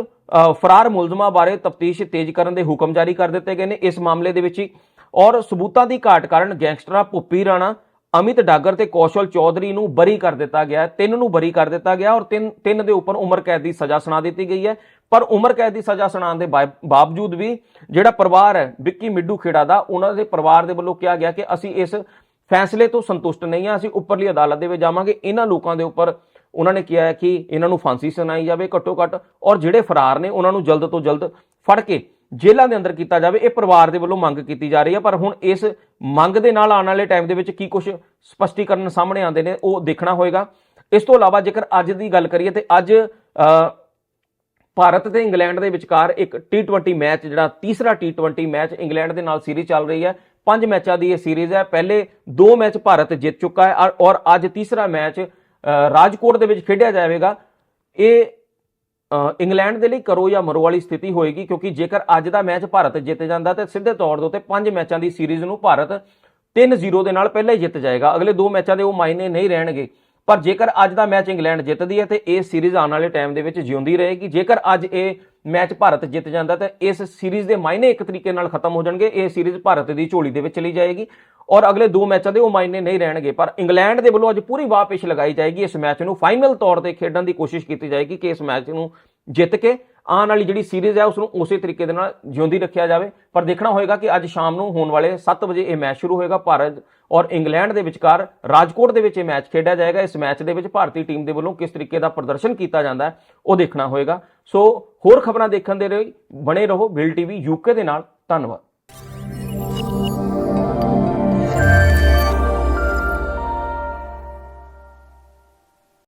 ਫਰਾਰ ਮੁਲਜ਼ਮਾਂ ਬਾਰੇ ਤਫਤੀਸ਼ ਤੇਜ਼ ਕਰਨ ਦੇ ਹੁਕਮ ਜਾਰੀ ਕਰ ਦਿੱਤੇ ਗਏ ਨੇ। ਇਸ ਮਾਮਲੇ ਦੇ ਵਿੱਚ ਹੀ ਔਰ ਸਬੂਤਾਂ ਦੀ ਘਾਟ ਕਾਰਨ ਗੈਂਗਸਟਰਾਂ ਭੁੱਪੀ ਰਾਣਾ, ਅਮਿਤ ਡਾਗਰ ਤੇ ਕੌਸ਼ਲ ਚੌਧਰੀ ਨੂੰ ਬਰੀ ਕਰ ਦਿੱਤਾ ਗਿਆ ਤਿੰਨ ਨੂੰ ਬਰੀ ਕਰ ਦਿੱਤਾ ਗਿਆ ਔਰ ਤਿੰਨ ਤਿੰਨ ਦੇ ਉੱਪਰ ਉਮਰ ਕੈਦ ਦੀ ਸਜ਼ਾ ਸੁਣਾ ਦਿੱਤੀ ਗਈ ਹੈ। ਪਰ ਉਮਰ ਕੈਦ ਦੀ ਸਜ਼ਾ ਸੁਣਾਉਣ ਦੇ ਬਾ- ਬਾਵਜੂਦ ਵੀ ਜਿਹੜਾ ਪਰਿਵਾਰ ਹੈ, ਵਿੱਕੀ ਮਿੱਡੂ ਖੇੜਾ ਦਾ, ਉਹਨਾਂ ਦੇ ਪਰਿਵਾਰ ਦੇ ਵੱਲੋਂ ਕਿਹਾ ਗਿਆ ਕਿ ਅਸੀਂ ਇਸ ਫੈਸਲੇ ਤੋਂ ਸੰਤੁਸ਼ਟ ਨਹੀਂ ਹਾਂ, ਅਸੀਂ ਉੱਪਰਲੀ ਅਦਾਲਤ ਦੇ ਵਿੱਚ ਜਾਵਾਂਗੇ। ਇਹਨਾਂ ਲੋਕਾਂ ਦੇ ਉੱਪਰ ਉਹਨਾਂ ਨੇ ਕਿਹਾ ਹੈ ਕਿ ਇਹਨਾਂ ਨੂੰ ਫਾਂਸੀ ਸੁਣਾਈ ਜਾਵੇ ਘੱਟੋ ਘੱਟ ਔਰ ਜਿਹੜੇ ਫਰਾਰ ਨੇ ਉਹਨਾਂ ਨੂੰ ਜਲਦ ਤੋਂ ਜਲਦ ਫੜ ਕੇ ਜੇਲ੍ਹਾਂ ਦੇ ਅੰਦਰ ਕੀਤਾ ਜਾਵੇ, ਇਹ ਪਰਿਵਾਰ ਦੇ ਵੱਲੋਂ ਮੰਗ ਕੀਤੀ ਜਾ ਰਹੀ ਹੈ। ਪਰ ਹੁਣ ਇਸ ਮੰਗ ਦੇ ਨਾਲ ਆਉਣ ਵਾਲੇ ਟਾਈਮ ਦੇ ਵਿੱਚ ਕੀ ਕੁਝ ਸਪਸ਼ਟੀਕਰਨ ਸਾਹਮਣੇ ਆਉਂਦੇ ਨੇ, ਉਹ ਦੇਖਣਾ ਹੋਏਗਾ। ਇਸ ਤੋਂ ਇਲਾਵਾ ਜੇਕਰ ਅੱਜ ਦੀ ਗੱਲ ਕਰੀਏ ਤੇ ਅੱਜ ਭਾਰਤ ਤੇ ਇੰਗਲੈਂਡ ਦੇ ਵਿਚਕਾਰ ਇੱਕ T20 ਮੈਚ, ਜਿਹੜਾ ਤੀਸਰਾ T20 ਮੈਚ ਇੰਗਲੈਂਡ ਦੇ ਨਾਲ ਸੀਰੀਜ਼ ਚੱਲ ਰਹੀ ਹੈ। ਪੰਜ ਮੈਚਾਂ ਦੀ ਇਹ ਸੀਰੀਜ਼ ਹੈ। ਪਹਿਲੇ ਦੋ ਮੈਚ ਭਾਰਤ ਜਿੱਤ ਚੁੱਕਾ ਹੈ ਔਰ- ਅੱਜ ਤੀਸਰਾ ਮੈਚ ਰਾਜਕੋਟ ਦੇ ਵਿੱਚ ਖੇਡਿਆ ਜਾਵੇਗਾ। ਇਹ ਇੰਗਲੈਂਡ ਦੇ ਲਈ ਕਰੋ ਜਾਂ ਮਰੋ ਵਾਲੀ ਸਥਿਤੀ ਹੋਏਗੀ, ਕਿਉਂਕਿ ਜੇਕਰ ਅੱਜ ਦਾ ਮੈਚ ਭਾਰਤ ਜਿੱਤ ਜਾਂਦਾ, ਤੇ ਸਿੱਧੇ ਤੌਰ ਦੇ ਉੱਤੇ ਪੰਜ ਮੈਚਾਂ ਦੀ ਸੀਰੀਜ਼ ਨੂੰ ਭਾਰਤ 3-0 ਦੇ ਨਾਲ ਪਹਿਲਾਂ ਹੀ ਜਿੱਤ ਜਾਏਗਾ। ਅਗਲੇ ਦੋ ਮੈਚਾਂ ਦੇ ਉਹ ਮਾਇਨੇ ਨਹੀਂ ਰਹਿਣਗੇ। ਪਰ ਜੇਕਰ ਅੱਜ ਦਾ ਮੈਚ ਇੰਗਲੈਂਡ ਜਿੱਤਦੀ ਹੈ, ਤੇ ਇਹ ਸੀਰੀਜ਼ ਆਉਣ ਵਾਲੇ ਟਾਈਮ ਦੇ ਵਿੱਚ ਜਿਉਂਦੀ ਰਹੇਗੀ। ਜੇਕਰ ਅੱਜ ਇਹ ਮੈਚ ਭਾਰਤ ਜਿੱਤ ਜਾਂਦਾ ਤਾਂ ਇਸ ਸੀਰੀਜ਼ ਦੇ ਮਾਇਨੇ ਇੱਕ ਤਰੀਕੇ ਨਾਲ ਖਤਮ ਹੋ ਜਾਣਗੇ। ਇਹ ਸੀਰੀਜ਼ ਭਾਰਤ ਦੀ ਝੋਲੀ ਦੇ ਵਿੱਚ ਚਲੀ ਜਾਏਗੀ ਔਰ ਅਗਲੇ ਦੋ ਮੈਚਾਂ ਦੇ ਉਹ ਮਾਇਨੇ ਨਹੀਂ ਰਹਿਣਗੇ। ਪਰ ਇੰਗਲੈਂਡ ਦੇ ਵੱਲੋਂ ਅੱਜ ਪੂਰੀ ਵਾਹ ਪੇਸ਼ ਲਗਾਈ ਜਾਏਗੀ। ਇਸ ਮੈਚ ਨੂੰ ਫਾਈਨਲ ਤੌਰ ਤੇ ਖੇਡਣ ਦੀ ਕੋਸ਼ਿਸ਼ ਕੀਤੀ ਜਾਏਗੀ ਕਿ ਇਸ ਮੈਚ ਨੂੰ ਜਿੱਤ ਕੇ ਆਉਣ ਵਾਲੀ ਜਿਹੜੀ ਸੀਰੀਜ਼ ਹੈ ਉਸ ਨੂੰ ਉਸੇ ਤਰੀਕੇ ਦੇ ਨਾਲ ਜਿਉਂਦੀ ਰੱਖਿਆ ਜਾਵੇ। ਪਰ ਦੇਖਣਾ ਹੋਏਗਾ ਕਿ ਅੱਜ ਸ਼ਾਮ ਨੂੰ ਹੋਣ ਵਾਲੇ 7 ਵਜੇ ਇਹ ਮੈਚ ਸ਼ੁਰੂ ਹੋਏਗਾ। ਭਾਰਤ ਔਰ ਇੰਗਲੈਂਡ ਦੇ ਵਿਚਕਾਰ ਰਾਜਕੋਟ ਦੇ ਵਿੱਚ ਇਹ ਮੈਚ ਖੇਡਿਆ ਜਾਏਗਾ। ਇਸ ਮੈਚ ਦੇ ਵਿੱਚ ਭਾਰਤੀ ਟੀਮ ਦੇ ਵੱਲੋਂ ਕਿਸ ਤਰੀਕੇ ਦਾ ਪ੍ਰਦਰਸ਼ਨ ਕੀਤਾ ਜਾਂਦਾ ਉਹ ਦੇਖਣਾ ਹੋਏਗਾ। ਸੋ ਹੋਰ ਖਬਰਾਂ ਦੇਖਣ ਦੇ ਲਈ ਬਣੇ ਰਹੋ ਬਿਲ ਟੀਵੀ ਯੂਕੇ ਦੇ ਨਾਲ। ਧੰਨਵਾਦ।